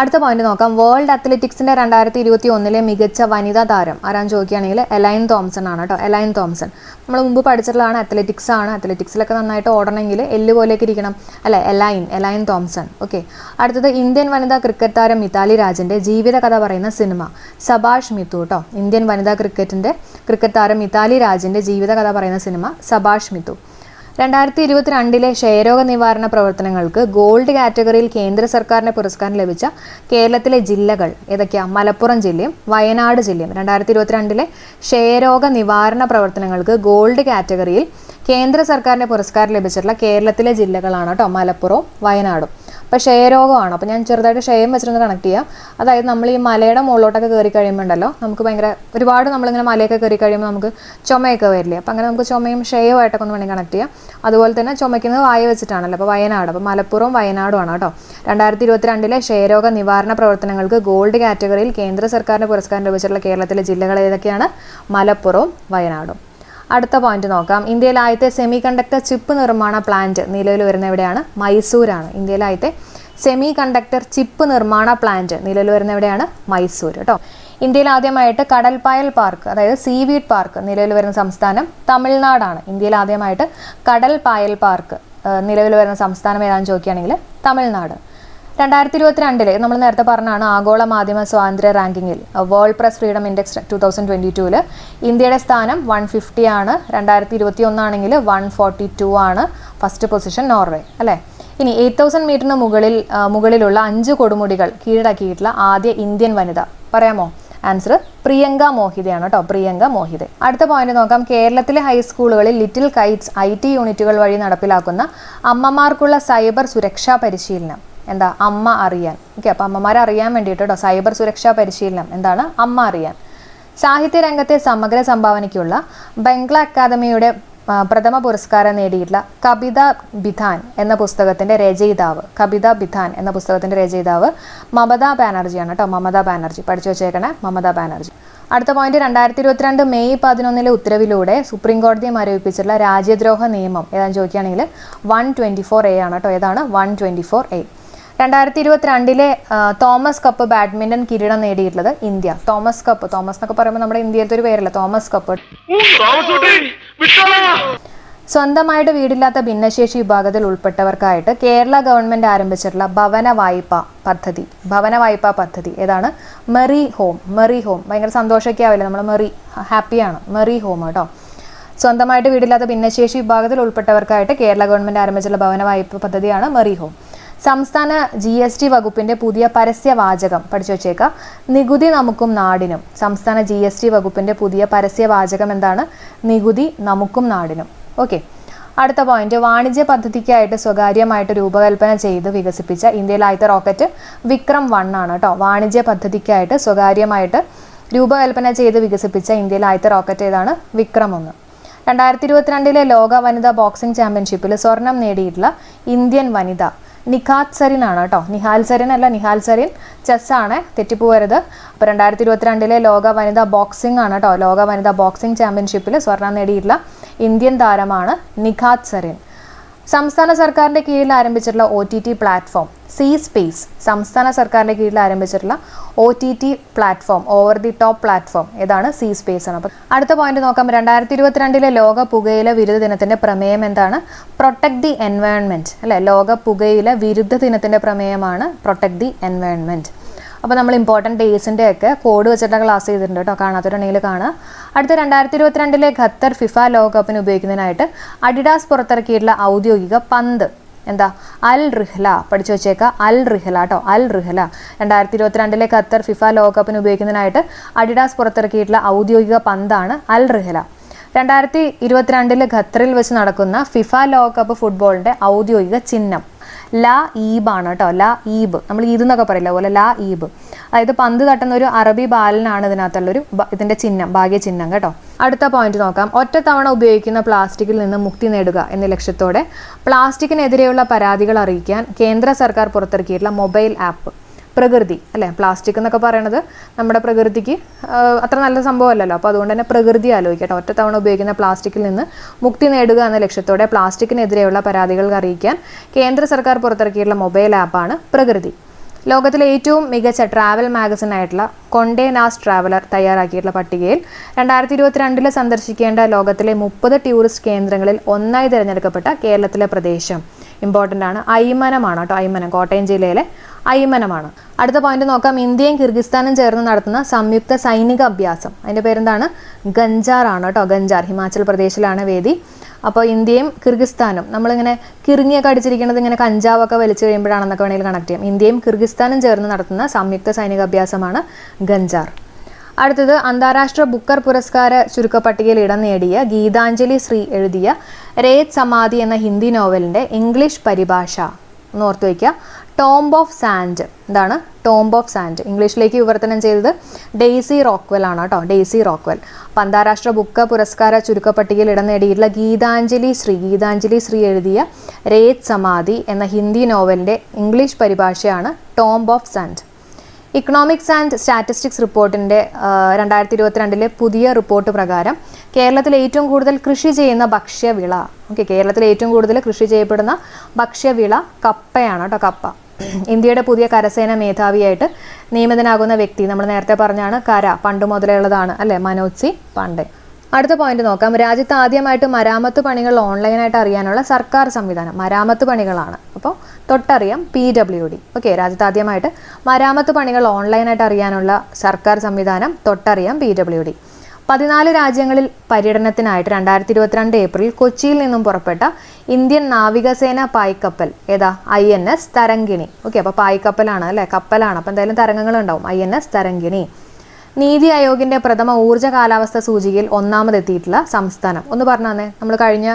അടുത്ത പോയിന്റ് നോക്കാം. വേൾഡ് അത്ലറ്റിക്സിന്റെ രണ്ടായിരത്തി ഇരുപത്തി ഒന്നിലെ മികച്ച വനിതാ താരം ആരാന്ന് ചോദിക്കുകയാണെങ്കിൽ എലൈൻ തോംസൺ ആണ് കേട്ടോ. എലൈൻ തോംസൺ നമ്മൾ മുമ്പ് പഠിച്ചിട്ടുള്ളതാണ് അത്ലറ്റിക്സ് ആണ്. അത്ലറ്റിക്സിലൊക്കെ നന്നായിട്ട് ഓടണമെങ്കിൽ എല്ല് പോലെയൊക്കെ ഇരിക്കണം. അല്ലെ? എലൈൻ എലൈൻ തോംസൺ ഓക്കെ അടുത്തത് ഇന്ത്യൻ വനിതാ ക്രിക്കറ്റ് താരം മിതാലി രാജിന്റെ ജീവിത കഥ പറയുന്ന സിനിമ. സബാഷ് മിത്തു കേട്ടോ. ഇന്ത്യൻ വനിതാ ക്രിക്കറ്റിന്റെ ക്രിക്കറ്റ് താരം മിതാലി രാജിന്റെ ജീവിത കഥ പറയുന്ന സിനിമ സബാഷ് മിത്തു. രണ്ടായിരത്തി ഇരുപത്തിരണ്ടിലെ ക്ഷയരോഗ നിവാരണ പ്രവർത്തനങ്ങൾക്ക് ഗോൾഡ് കാറ്റഗറിയിൽ കേന്ദ്ര സർക്കാരിന്റെ പുരസ്കാരം ലഭിച്ച കേരളത്തിലെ ജില്ലകൾ ഏതൊക്കെയാണ് മലപ്പുറം ജില്ലയും വയനാട് ജില്ലയും. രണ്ടായിരത്തി ഇരുപത്തിരണ്ടിലെ ക്ഷയരോഗ നിവാരണ പ്രവർത്തനങ്ങൾക്ക് ഗോൾഡ് കാറ്റഗറിയിൽ കേന്ദ്ര സർക്കാരിന്റെ പുരസ്കാരം ലഭിച്ചിട്ടുള്ള കേരളത്തിലെ ജില്ലകളാണ് കേട്ടോ മലപ്പുറവും വയനാടും. അപ്പോൾ ക്ഷയരോഗമാണ്. അപ്പോൾ ഞാൻ ചെറുതായിട്ട് ക്ഷയം വെച്ചിരുന്ന് കണക്ട് ചെയ്യാം. അതായത് നമ്മൾ ഈ മലയുടെ മുകളിലോട്ടൊക്കെ കയറി കഴിയുമ്പോൾ ഉണ്ടല്ലോ നമുക്ക് ഭയങ്കര ഒരുപാട് നമ്മളിങ്ങനെ മലയൊക്കെ കയറി കഴിയുമ്പോൾ നമുക്ക് ചുമയൊക്കെ വരില്ലേ? അപ്പോൾ അങ്ങനെ നമുക്ക് ചുമയും ക്ഷയവുമായിട്ടൊക്കെ ഒന്ന് വേണമെങ്കിൽ കണക്ട് ചെയ്യാം. അതുപോലെ തന്നെ ചുമയ്ക്കുന്നത് വായ വെച്ചിട്ടാണല്ലോ. അപ്പോൾ വയനാട് അപ്പോൾ മലപ്പുറം വയനാടുമാണ് കേട്ടോ. രണ്ടായിരത്തി ഇരുപത്തിരണ്ടിലെ ക്ഷയരോഗ നിവാരണ പ്രവർത്തനങ്ങൾക്ക് ഗോൾഡ് കാറ്റഗറിയിൽ കേന്ദ്ര സർക്കാരിന്റെ പുരസ്കാരം ലഭിച്ചിട്ടുള്ള കേരളത്തിലെ ജില്ലകൾ ഏതൊക്കെയാണ്? മലപ്പുറവും വയനാടും. അടുത്ത പോയിന്റ് നോക്കാം. ഇന്ത്യയിലെ ആദ്യത്തെ സെമി കണ്ടക്ടർ ചിപ്പ് നിർമ്മാണ പ്ലാന്റ് നിലവിൽ വരുന്ന എവിടെയാണ്? മൈസൂരാണ്. ഇന്ത്യയിലെ ആദ്യത്തെ സെമി കണ്ടക്ടർ ചിപ്പ് നിർമ്മാണ പ്ലാന്റ് നിലവിൽ വരുന്ന എവിടെയാണ്? മൈസൂർ കേട്ടോ. ഇന്ത്യയിൽ ആദ്യമായിട്ട് കടൽപ്പായൽ പാർക്ക് അതായത് സീവീഡ് പാർക്ക് നിലവിൽ വരുന്ന സംസ്ഥാനം തമിഴ്നാടാണ്. ഇന്ത്യയിൽ ആദ്യമായിട്ട് കടൽപ്പായൽ പാർക്ക് നിലവിൽ വരുന്ന സംസ്ഥാനം ഏതാണെന്ന് ചോദിക്കുകയാണെങ്കിൽ തമിഴ്നാട്. രണ്ടായിരത്തി ഇരുപത്തിരണ്ടിൽ നമ്മൾ നേരത്തെ പറഞ്ഞാണ് ആഗോള മാധ്യമ സ്വാതന്ത്ര്യ റാങ്കിങ്ങിൽ world press freedom index two thousand twenty ടൂവിൽ ഇന്ത്യയുടെ സ്ഥാനം വൺ ഫിഫ്റ്റി ആണ്. രണ്ടായിരത്തി ഇരുപത്തി ഒന്നാണെങ്കിൽ വൺ ഫോർട്ടി ടു ആണ് ഫസ്റ്റ് പൊസിഷൻ നോർവേ അല്ലേ? ഇനി എയ്റ്റ് തൗസൻഡ് മീറ്ററിന് മുകളിൽ മുകളിലുള്ള അഞ്ച് കൊടുമുടികൾ കീഴടക്കിയിട്ടുള്ള ആദ്യ ഇന്ത്യൻ വനിത പറയാമോ? ആൻസർ പ്രിയങ്ക മോഹിതയാണ് കേട്ടോ. പ്രിയങ്ക മോഹിത. അടുത്ത പോയിന്റ് നോക്കാം. കേരളത്തിലെ ഹൈസ്കൂളുകളിൽ ലിറ്റിൽ കൈറ്റ്സ് ഐ ടി യൂണിറ്റുകൾ വഴി നടപ്പിലാക്കുന്ന അമ്മമാർക്കുള്ള സൈബർ സുരക്ഷാ പരിശീലനം. എന്താ? അമ്മ അറിയാൻ. ഓക്കെ അപ്പോൾ അമ്മമാരെ അറിയാൻ വേണ്ടിയിട്ട് കേട്ടോ സൈബർ സുരക്ഷാ പരിശീലനം. എന്താണ്? അമ്മ അറിയാൻ. സാഹിത്യരംഗത്തെ സമഗ്ര സംഭാവനയ്ക്കുള്ള ബംഗ്ല അക്കാദമിയുടെ പ്രഥമ പുരസ്കാരം നേടിയിട്ടുള്ള കവിത ബിധാൻ എന്ന പുസ്തകത്തിന്റെ രചയിതാവ് കവിത ബിധാൻ എന്ന പുസ്തകത്തിന്റെ രചയിതാവ് മമതാ ബാനർജിയാണ് കേട്ടോ മമതാ ബാനർജി. പഠിച്ചു വെച്ചേക്കണേ മമതാ ബാനർജി. അടുത്ത പോയിന്റ് രണ്ടായിരത്തി ഇരുപത്തിരണ്ട് മെയ് പതിനൊന്നിലെ ഉത്തരവിലൂടെ സുപ്രീം കോടതിയെ മരവിപ്പിച്ചിട്ടുള്ള രാജ്യദ്രോഹ നിയമം ഏതാണെന്ന് ചോദിക്കുകയാണെങ്കിൽ വൺ ട്വന്റി ഫോർ എ ആണ് കേട്ടോ. ഏതാണ്? വൺ ട്വന്റി ഫോർ എ രണ്ടായിരത്തി ഇരുപത്തിരണ്ടിലെ തോമസ് കപ്പ് ബാഡ്മിന്റൺ കിരീടം നേടിയിട്ടുള്ളത് ഇന്ത്യ. തോമസ് കപ്പ് തോമസ് എന്നൊക്കെ പറയുമ്പോൾ നമ്മുടെ ഇന്ത്യയിലത്തെ ഒരു പേരല്ല തോമസ് കപ്പ്. സ്വന്തമായിട്ട് വീടില്ലാത്ത ഭിന്നശേഷി വിഭാഗത്തിൽ ഉൾപ്പെട്ടവർക്കായിട്ട് കേരള ഗവൺമെന്റ് ആരംഭിച്ചിട്ടുള്ള ഭവന വായ്പ പദ്ധതി ഭവന വായ്പ പദ്ധതി. ഏതാണ്? Merry home merry home. ഭയങ്കര സന്തോഷമൊക്കെ ആവില്ലേ നമ്മൾ മെറി ഹാപ്പിയാണ്. മെറി ഹോം കേട്ടോ. സ്വന്തമായിട്ട് വീടില്ലാത്ത ഭിന്നശേഷി വിഭാഗത്തിൽ ഉൾപ്പെട്ടവർക്കായിട്ട് കേരള ഗവൺമെന്റ് ആരംഭിച്ചിട്ടുള്ള ഭവന വായ്പ പദ്ധതിയാണ് മെറി ഹോം. സംസ്ഥാന ജി എസ് ടി വകുപ്പിന്റെ പുതിയ പരസ്യ വാചകം പഠിച്ചു വെച്ചേക്കാം. നികുതി നമുക്കും നാടിനും. സംസ്ഥാന ജി എസ് ടി വകുപ്പിന്റെ പുതിയ പരസ്യ വാചകം എന്താണ്? നികുതി നമുക്കും നാടിനും. ഓക്കെ അടുത്ത പോയിന്റ് വാണിജ്യ പദ്ധതിക്കായിട്ട് സ്വകാര്യമായിട്ട് രൂപകൽപ്പന ചെയ്ത് വികസിപ്പിച്ച ഇന്ത്യയിലെ ആദ്യത്തെ റോക്കറ്റ് വിക്രം വൺ ആണ് കേട്ടോ. വാണിജ്യ പദ്ധതിക്കായിട്ട് സ്വകാര്യമായിട്ട് രൂപകൽപ്പന ചെയ്ത് വികസിപ്പിച്ച ഇന്ത്യയിലെ ആദ്യത്തെ റോക്കറ്റ് ഏതാണ്? വിക്രം ഒന്ന്. രണ്ടായിരത്തി ഇരുപത്തിരണ്ടിലെ ലോക വനിതാ ബോക്സിംഗ് ചാമ്പ്യൻഷിപ്പിൽ സ്വർണം നേടിയിട്ടുള്ള ഇന്ത്യൻ വനിത നിഖാത് സരിൻ ആണ് കേട്ടോ. നിഹാൽ സരിൻ അല്ല നിഹാൽ സരിൻ ചെസ്സാണ് തെറ്റിപ്പോകരുത് അപ്പോൾ രണ്ടായിരത്തി ഇരുപത്തിരണ്ടിലെ ലോക വനിതാ ബോക്സിംഗ് ആണ് കേട്ടോ. ലോക വനിതാ ബോക്സിംഗ് ചാമ്പ്യൻഷിപ്പിൽ സ്വർണം നേടിയിട്ടുള്ള ഇന്ത്യൻ താരമാണ് നിഖാത് സരിൻ. സംസ്ഥാന സർക്കാരിന്റെ കീഴിൽ ആരംഭിച്ചിട്ടുള്ള O T T platform C space സംസ്ഥാന സർക്കാരിന്റെ കീഴിൽ ആരംഭിച്ചിട്ടുള്ള O T T platform over the top platform ഇതാണ് സി സ്പേസ് ആണ്. അപ്പം അടുത്ത പോയിന്റ് നോക്കാം. രണ്ടായിരത്തി ഇരുപത്തിരണ്ടിലെ ലോക പുകയില വിരുദ്ധ ദിനത്തിന്റെ പ്രമേയം എന്താണ്? പ്രൊട്ടക്ട് ദി എൻവയോൺമെന്റ് അല്ലെ? ലോക പുകയില വിരുദ്ധ ദിനത്തിന്റെ പ്രമേയമാണ് പ്രൊട്ടക്ട് ദി എൻവയോൺമെന്റ് അപ്പോൾ നമ്മൾ ഇമ്പോർട്ടന്റ് ഡേയ്സിന്റെ ഒക്കെ കോഡ് വെച്ചിട്ട് ക്ലാസ് ചെയ്തിട്ടുണ്ട് കേട്ടോ കാണാത്തവരുണ്ടെങ്കിൽ കാണുക അടുത്ത രണ്ടായിരത്തി ഇരുപത്തിരണ്ടിലെ ഖത്തർ ഫിഫ ലോകകപ്പിന് ഉപയോഗിക്കുന്നതിനായിട്ട് അഡിഡാസ് പുറത്തിറക്കിയിട്ടുള്ള ഔദ്യോഗിക പന്ത് എന്താ? അൽ റിഹ്ല പഠിച്ചു വെച്ചേക്കുക അൽ റിഹ്ല കേട്ടോ അൽ റിഹ്ല. രണ്ടായിരത്തി ഇരുപത്തിരണ്ടിലെ ഖത്തർ ഫിഫ ലോകകപ്പിന് ഉപയോഗിക്കുന്നതിനായിട്ട് അഡിഡാസ് പുറത്തിറക്കിയിട്ടുള്ള ഔദ്യോഗിക പന്താണ് അൽ റിഹ്ല. രണ്ടായിരത്തി ഇരുപത്തിരണ്ടിൽ ഖത്തറിൽ വെച്ച് നടക്കുന്ന ഫിഫ ലോകകപ്പ് ഫുട്ബോളിന്റെ ഔദ്യോഗിക ചിഹ്നം. ലാ ഈബാണ് കേട്ടോ. ലാ ഈബ്. നമ്മൾ ഈദ് എന്നൊക്കെ പറയില്ല? പോലെ ലാ ഈബ്. അതായത് പന്ത് തട്ടുന്ന ഒരു അറബി ബാലനാണ് ഇതിനകത്തുള്ളൊരു ഇതിന്റെ ചിഹ്നം ഭാഗ്യ ചിഹ്നം കേട്ടോ. അടുത്ത പോയിന്റ് നോക്കാം. ഒറ്റത്തവണ ഉപയോഗിക്കുന്ന പ്ലാസ്റ്റിക്കിൽ നിന്ന് മുക്തി നേടുക എന്ന ലക്ഷ്യത്തോടെ പ്ലാസ്റ്റിക്കിനെതിരെയുള്ള പരാതികൾ അറിയിക്കാൻ കേന്ദ്ര സർക്കാർ പുറത്തിറക്കിയിട്ടുള്ള മൊബൈൽ ആപ്പ്. പ്രകൃതി അല്ലേ? പ്ലാസ്റ്റിക് എന്നൊക്കെ പറയണത് നമ്മുടെ പ്രകൃതിക്ക് അത്ര നല്ല സംഭവമല്ലല്ലോ. അപ്പോൾ അതുകൊണ്ട് തന്നെ പ്രകൃതി ആലോചിക്കട്ടെ. തവണ ഉപയോഗിക്കുന്ന പ്ലാസ്റ്റിക്കിൽ നിന്ന് മുക്തി നേടുക എന്ന ലക്ഷ്യത്തോടെ പ്ലാസ്റ്റിക്കിനെതിരെയുള്ള പരാതികൾ അറിയിക്കാൻ കേന്ദ്ര സർക്കാർ പുറത്തിറക്കിയിട്ടുള്ള മൊബൈൽ ആപ്പാണ് പ്രകൃതി. ലോകത്തിലെ ഏറ്റവും മികച്ച ട്രാവൽ മാഗസിൻ ആയിട്ടുള്ള കൊണ്ടേ നാസ് ട്രാവലർ തയ്യാറാക്കിയിട്ടുള്ള പട്ടികയിൽ രണ്ടായിരത്തി ഇരുപത്തിരണ്ടിൽ സന്ദർശിക്കേണ്ട ലോകത്തിലെ മുപ്പത് ടൂറിസ്റ്റ് കേന്ദ്രങ്ങളിൽ ഒന്നായി തിരഞ്ഞെടുക്കപ്പെട്ട കേരളത്തിലെ പ്രദേശം ഇമ്പോർട്ടന്റ് ആണ്. അയ്മനമാണ് കേട്ടോ അയ്മനം. കോട്ടയം ജില്ലയിലെ അയ്മനമാണ് അടുത്ത പോയിന്റ് നോക്കാം. ഇന്ത്യയും കിർഗിസ്ഥാനും ചേർന്ന് നടത്തുന്ന സംയുക്ത സൈനിക അഭ്യാസം. അതിന്റെ പേരെന്താണ്? ഗഞ്ചാർ ആണ് കേട്ടോ. ഗഞ്ചാർ. ഹിമാചൽ പ്രദേശിലാണ് വേദി. അപ്പോൾ ഇന്ത്യയും കിർഗിസ്ഥാനും നമ്മളിങ്ങനെ കിറുങ്ങിയൊക്കെ അടിച്ചിരിക്കുന്നത് ഇങ്ങനെ കഞ്ചാവൊക്കെ വലിച്ചു കഴിയുമ്പോഴാണെന്നൊക്കെ വേണമെങ്കിൽ കണക്ട് ചെയ്യാം. ഇന്ത്യയും കിർഗിസ്ഥാനും ചേർന്ന് നടത്തുന്ന സംയുക്ത സൈനിക അഭ്യാസമാണ് ഗഞ്ചാർ. അടുത്തത് അന്താരാഷ്ട്ര ബുക്കർ പുരസ്കാര ചുരുക്കപ്പട്ടികയിൽ ഇടം നേടിയ ഗീതാഞ്ജലി ശ്രീ എഴുതിയ രേത് സമാധി എന്ന ഹിന്ദി നോവലിന്റെ ഇംഗ്ലീഷ് പരിഭാഷ. എന്ന് ഓർത്ത് വയ്ക്കുക. ടോംബ് ഓഫ് സാൻഡ് എന്താണ് ടോംബ് ഓഫ് സാൻഡ് ഇംഗ്ലീഷിലേക്ക് വിവർത്തനം ചെയ്തത് ഡെയ്സി റോക്വെൽ ആണ് കേട്ടോ. ഡെയ്സി റോക്വെൽ അപ്പം അന്താരാഷ്ട്ര ബുക്ക് പുരസ്കാര ചുരുക്കപ്പട്ടികയിൽ ഇടം നേടിയിട്ടുള്ള ഗീതാഞ്ജലി ശ്രീ ഗീതാഞ്ജലി ശ്രീ എഴുതിയ രേത് സമാധി എന്ന ഹിന്ദി നോവലിന്റെ English പരിഭാഷയാണ് tomb of sand economics and statistics റിപ്പോർട്ടിന്റെ രണ്ടായിരത്തി ഇരുപത്തിരണ്ടിലെ പുതിയ റിപ്പോർട്ട് പ്രകാരം കേരളത്തിൽ ഏറ്റവും കൂടുതൽ കൃഷി ചെയ്യുന്ന ഭക്ഷ്യവിള ഓക്കെ കേരളത്തിൽ ഏറ്റവും കൂടുതൽ കൃഷി ചെയ്യപ്പെടുന്ന ഭക്ഷ്യവിള കപ്പയാണ് കേട്ടോ കപ്പ. ഇന്ത്യയുടെ പുതിയ കരസേന മേധാവിയായിട്ട് നിയമിതനാകുന്ന വ്യക്തി നമ്മൾ നേരത്തെ പറഞ്ഞാണ് കര പണ്ട് മുതലേ ഉള്ളതാണ് അല്ലേ? മനോജ് സി പാണ്ഡെ. അടുത്ത പോയിന്റ് നോക്കാം. രാജ്യത്ത് ആദ്യമായിട്ട് മരാമത്ത് പണികൾ ഓൺലൈനായിട്ട് അറിയാനുള്ള സർക്കാർ സംവിധാനം. മരാമത്ത് പണികളാണ്. അപ്പോൾ തൊട്ടറിയാം പി ഡബ്ല്യു ഡി ഓക്കെ രാജ്യത്ത് ആദ്യമായിട്ട് മരാമത്ത് പണികൾ ഓൺലൈനായിട്ട് അറിയാനുള്ള സർക്കാർ സംവിധാനം തൊട്ടറിയാം പി ഡബ്ല്യു ഡി പതിനാല് രാജ്യങ്ങളിൽ പര്യടനത്തിനായിട്ട് രണ്ടായിരത്തി ഇരുപത്തിരണ്ട് ഏപ്രിൽ കൊച്ചിയിൽ നിന്നും പുറപ്പെട്ട ഇന്ത്യൻ നാവികസേന പായ്ക്കപ്പൽ ഏതാ I N S Tarangini okay അപ്പോൾ പായ്ക്കപ്പലാണ് അല്ലേ? കപ്പലാണ്. അപ്പോൾ എന്തായാലും തരംഗങ്ങൾ ഉണ്ടാവും ഐ എൻ എസ് തരങ്കിണി നീതി ആയോഗിന്റെ പ്രഥമ ഊർജ കാലാവസ്ഥ സൂചികയിൽ ഒന്നാമതെത്തിയിട്ടുള്ള സംസ്ഥാനം. ഒന്ന് പറഞ്ഞു നമ്മൾ കഴിഞ്ഞ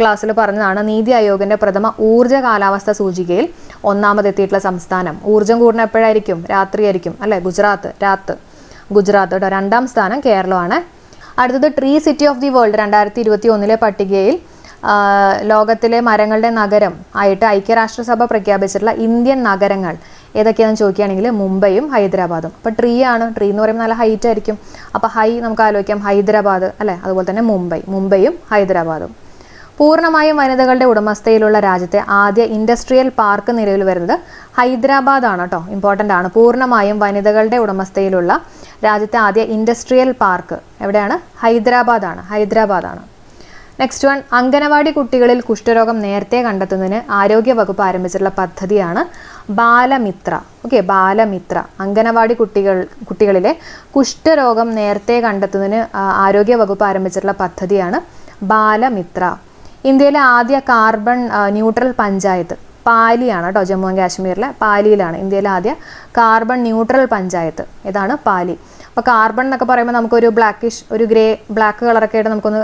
ക്ലാസ്സിൽ പറഞ്ഞതാണ് നീതി ആയോഗിന്റെ പ്രഥമ ഊർജ കാലാവസ്ഥ സൂചികയിൽ ഒന്നാമതെത്തിയിട്ടുള്ള സംസ്ഥാനം. ഊർജം കൂടുന്ന എപ്പോഴായിരിക്കും? രാത്രിയായിരിക്കും. അല്ലെ? ഗുജറാത്ത് രാത്ത്. ഗുജറാത്ത് കേട്ടോ രണ്ടാം സ്ഥാനം കേരളമാണ്. അടുത്തത് tree city of the world രണ്ടായിരത്തി ഇരുപത്തി ഒന്നിലെ പട്ടികയിൽ ലോകത്തിലെ മരങ്ങളുടെ നഗരം ആയിട്ട് ഐക്യരാഷ്ട്രസഭ പ്രഖ്യാപിച്ചിട്ടുള്ള ഇന്ത്യൻ നഗരങ്ങൾ ഏതൊക്കെയാണെന്ന് ചോദിക്കുകയാണെങ്കിൽ മുംബൈയും ഹൈദരാബാദും. അപ്പോൾ ട്രീ ആണ്. ട്രീ എന്ന് പറയുമ്പോൾ നല്ല ഹൈറ്റ് ആയിരിക്കും. അപ്പോൾ ഹൈ നമുക്ക് ആലോചിക്കാം. ഹൈദരാബാദ് അല്ലേ? അതുപോലെ തന്നെ മുംബൈ. മുംബൈയും ഹൈദരാബാദും. പൂർണമായും വനിതകളുടെ ഉടമസ്ഥയിലുള്ള രാജ്യത്തെ ആദ്യ ഇൻഡസ്ട്രിയൽ പാർക്ക് നിലവിൽ വരുന്നത് ഹൈദരാബാദ് ആണ് കേട്ടോ. ഇമ്പോർട്ടന്റ് ആണ്. പൂർണമായും വനിതകളുടെ ഉടമസ്ഥയിലുള്ള രാജ്യത്തെ ആദ്യ ഇൻഡസ്ട്രിയൽ പാർക്ക് എവിടെയാണ്? ഹൈദരാബാദ് ആണ്. ഹൈദരാബാദ് ആണ്. നെക്സ്റ്റ് വൺ അംഗനവാടി കുട്ടികളിൽ കുഷ്ഠരോഗം നേരത്തെ കണ്ടെത്തുന്നതിന് ആരോഗ്യ വകുപ്പ് ആരംഭിച്ചിട്ടുള്ള പദ്ധതിയാണ് ബാലമിത്ര. ഓക്കെ ബാലമിത്ര. അംഗനവാടി കുട്ടികൾ കുട്ടികളിലെ കുഷ്ഠരോഗം നേരത്തെ കണ്ടെത്തുന്നതിന് ആരോഗ്യ വകുപ്പ് ആരംഭിച്ചിട്ടുള്ള പദ്ധതിയാണ് ബാലമിത്ര. ഇന്ത്യയിലെ ആദ്യ കാർബൺ ന്യൂട്രൽ പഞ്ചായത്ത് പാലിയാണ് കേട്ടോ ജമ്മു ആൻഡ് കാശ്മീരിലെ പാലിയിലാണ് ഇന്ത്യയിലെ ആദ്യ കാർബൺ ന്യൂട്രൽ പഞ്ചായത്ത്. ഇതാണ് പാലി. അപ്പോൾ കാർബൺ എന്നൊക്കെ പറയുമ്പോൾ നമുക്കൊരു ബ്ലാക്കിഷ് ഒരു ഗ്രേ ബ്ലാക്ക് കളറൊക്കെ ആയിട്ട് നമുക്കൊന്ന്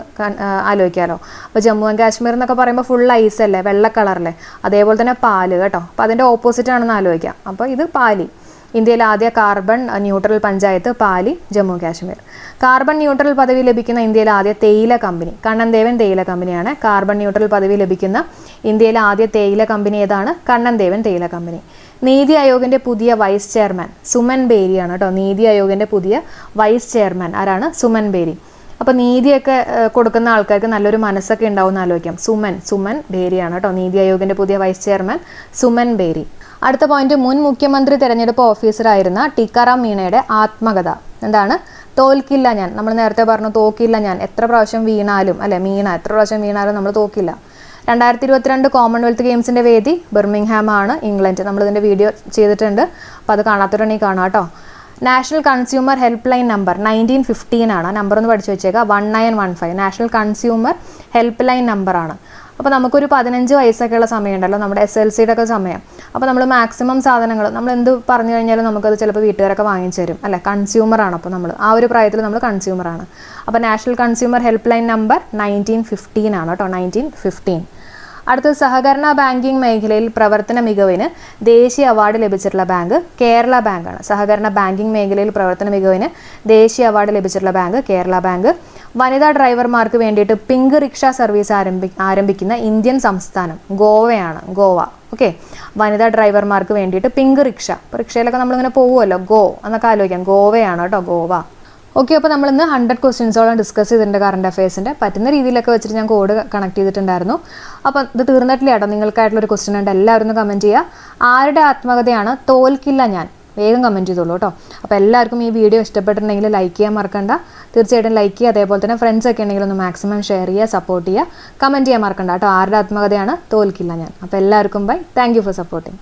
ആലോചിക്കാമല്ലോ അപ്പോൾ ജമ്മു ആൻഡ് കാശ്മീർ എന്നൊക്കെ പറയുമ്പോൾ ഫുൾ ഐസ് അല്ലേ വെള്ള കളറല്ലേ അതേപോലെ തന്നെ പാൽ കേട്ടോ. അപ്പോൾ അതിന്റെ ഓപ്പോസിറ്റ് ആണെന്ന് ആലോചിക്കാം. അപ്പോൾ ഇത് പാലി. ഇന്ത്യയിലെ ആദ്യ carbon neutral panchayat Palli Jammu Kashmir. Carbon neutral പദവി ലഭിക്കുന്ന ഇന്ത്യയിലെ ആദ്യ തേയില കമ്പനി കണ്ണൻദേവൻ തേയില കമ്പനിയാണ്. കാർബൺ ന്യൂട്രൽ പദവി ലഭിക്കുന്ന ഇന്ത്യയിലെ ആദ്യ തേയില കമ്പനി ഏതാണ്? കണ്ണൻദേവൻ തേയില കമ്പനി. നീതി ആയോഗിന്റെ പുതിയ വൈസ് ചെയർമാൻ സുമൻ ബേരിയാണ് കേട്ടോ. നീതി ആയോഗിന്റെ പുതിയ വൈസ് ചെയർമാൻ ആരാണ്? സുമൻ ബേരി. അപ്പോൾ നീതിയൊക്കെ കൊടുക്കുന്ന ആൾക്കാർക്ക് നല്ലൊരു മനസ്സൊക്കെ ഉണ്ടാവും എന്ന് ആലോചിക്കാം. സുമൻ സുമൻ ബേരിയാണ് കേട്ടോ. നീതി ആയോഗിന്റെ പുതിയ വൈസ് ചെയർമാൻ സുമൻ ബേരി. അടുത്ത പോയിന്റ് മുൻ മുഖ്യമന്ത്രി തെരഞ്ഞെടുപ്പ് ഓഫീസറായിരുന്ന ടിക്കാറാം മീണയുടെ ആത്മകഥ. എന്താണ്? തോൽക്കില്ല ഞാൻ. നമ്മൾ നേരത്തെ പറഞ്ഞു തോക്കില്ല ഞാൻ. എത്ര പ്രാവശ്യം വീണാലും അല്ലെ മീണ എത്ര പ്രാവശ്യം വീണാലും നമ്മൾ തോക്കില്ല. രണ്ടായിരത്തി ഇരുപത്തിരണ്ട് കോമൺവെൽത്ത് ഗെയിംസിന്റെ വേദി ബിർമിംഗ്ഹാം ആണ് ഇംഗ്ലണ്ട്. നമ്മൾ ഇതിന്റെ വീഡിയോ ചെയ്തിട്ടുണ്ട്. അപ്പോൾ അത് കാണാത്തവരുണ്ടെങ്കിൽ കാണാം കേട്ടോ. National consumer helpline number nineteen fifteen ആണ്. നമ്പർ ഒന്ന് പഠിച്ചു വെച്ചേക്കുക one nine one five. National consumer helpline നമ്പറാണ് അപ്പോൾ നമുക്കൊരു പതിനഞ്ച് വയസ്സൊക്കെയുള്ള സമയമുണ്ടല്ലോ നമ്മുടെ എസ് എൽ സിയുടെ ഒക്കെ സമയം. അപ്പോൾ നമ്മൾ മാക്സിമം സാധനങ്ങൾ നമ്മൾ എന്ത് പറഞ്ഞു കഴിഞ്ഞാലും നമുക്കത് ചിലപ്പോൾ വീട്ടുകാരൊക്കെ വാങ്ങിച്ചു തരും അല്ലെ കൺസ്യൂമറാണ് അപ്പോൾ നമ്മൾ ആ ഒരു പ്രായത്തിൽ നമ്മൾ കൺസ്യൂമറാണ് അപ്പോൾ national consumer help line number nineteen fifteen ആണ് കേട്ടോ നയന്റീൻ ഫിഫ്റ്റീൻ അടുത്ത സഹകരണ ബാങ്കിംഗ് മേഖലയിൽ പ്രവർത്തന മികവിന് ദേശീയ അവാർഡ് ലഭിച്ചിട്ടുള്ള ബാങ്ക് കേരള ബാങ്കാണ്. സഹകരണ ബാങ്കിംഗ് മേഖലയിൽ പ്രവർത്തന മികവിന് ദേശീയ അവാർഡ് ലഭിച്ചിട്ടുള്ള ബാങ്ക് കേരള ബാങ്ക്. വനിതാ ഡ്രൈവർമാർക്ക് വേണ്ടിയിട്ട് പിങ്ക് റിക്ഷ സർവീസ് ആരംഭി ആരംഭിക്കുന്ന ഇന്ത്യൻ സംസ്ഥാനം ഗോവയാണ് ഗോവ. ഓക്കെ? വനിതാ ഡ്രൈവർമാർക്ക് വേണ്ടിയിട്ട് പിങ്ക് റിക്ഷ. റിക്ഷയിലൊക്കെ നമ്മളിങ്ങനെ പോകുമല്ലോ ഗോ എന്നൊക്കെ ആലോചിക്കാം. ഗോവയാണ് കേട്ടോ ഗോവ. ഓക്കെ അപ്പോൾ നമ്മൾ ഇന്ന് ഹൺഡ്രഡ് ക്വസ്റ്റ്യൻസോളം ഡിസ്കസ് ചെയ്തിട്ടുണ്ട് കറണ്ട് അഫയേഴ്സിന്റെ പറ്റുന്ന രീതിയിലൊക്കെ വെച്ചിട്ട് ഞാൻ കോഡ് കണക്ട് ചെയ്തിട്ടുണ്ടായിരുന്നു. അപ്പോൾ ഇത് തീർന്നിട്ടില്ല കേട്ടോ. നിങ്ങൾക്കായിട്ടുള്ള ഒരു ക്വസ്റ്റ്യൻ ഉണ്ട്. എല്ലാവരും ഒന്ന് കമന്റ് ചെയ്യുക ആരുടെ ആത്മകഥയാണ് തോൽക്കില്ല ഞാൻ? വേഗം കമന്റ് ചെയ്തോളൂ കേട്ടോ. അപ്പോൾ എല്ലാവർക്കും ഈ വീഡിയോ ഇഷ്ടപ്പെട്ടിട്ടുണ്ടെങ്കിൽ ലൈക്ക് ചെയ്യാൻ മറക്കണ്ട. തീർച്ചയായിട്ടും ലൈക്ക് ചെയ്യുക. അതേപോലെ തന്നെ ഫ്രണ്ട്സ് ഒക്കെ ഉണ്ടെങ്കിൽ ഒന്ന് മാക്സിമം ഷെയർ ചെയ്യുക സപ്പോർട്ട് ചെയ്യുക. കമന്റ് ചെയ്യാൻ മറക്കണ്ട കേട്ടോ. ആരുടെ ആത്മകഥയാണ് തോൽക്കില്ല ഞാൻ? അപ്പോൾ എല്ലാവർക്കും ബൈ താങ്ക് ഫോർ സപ്പോർട്ടിങ്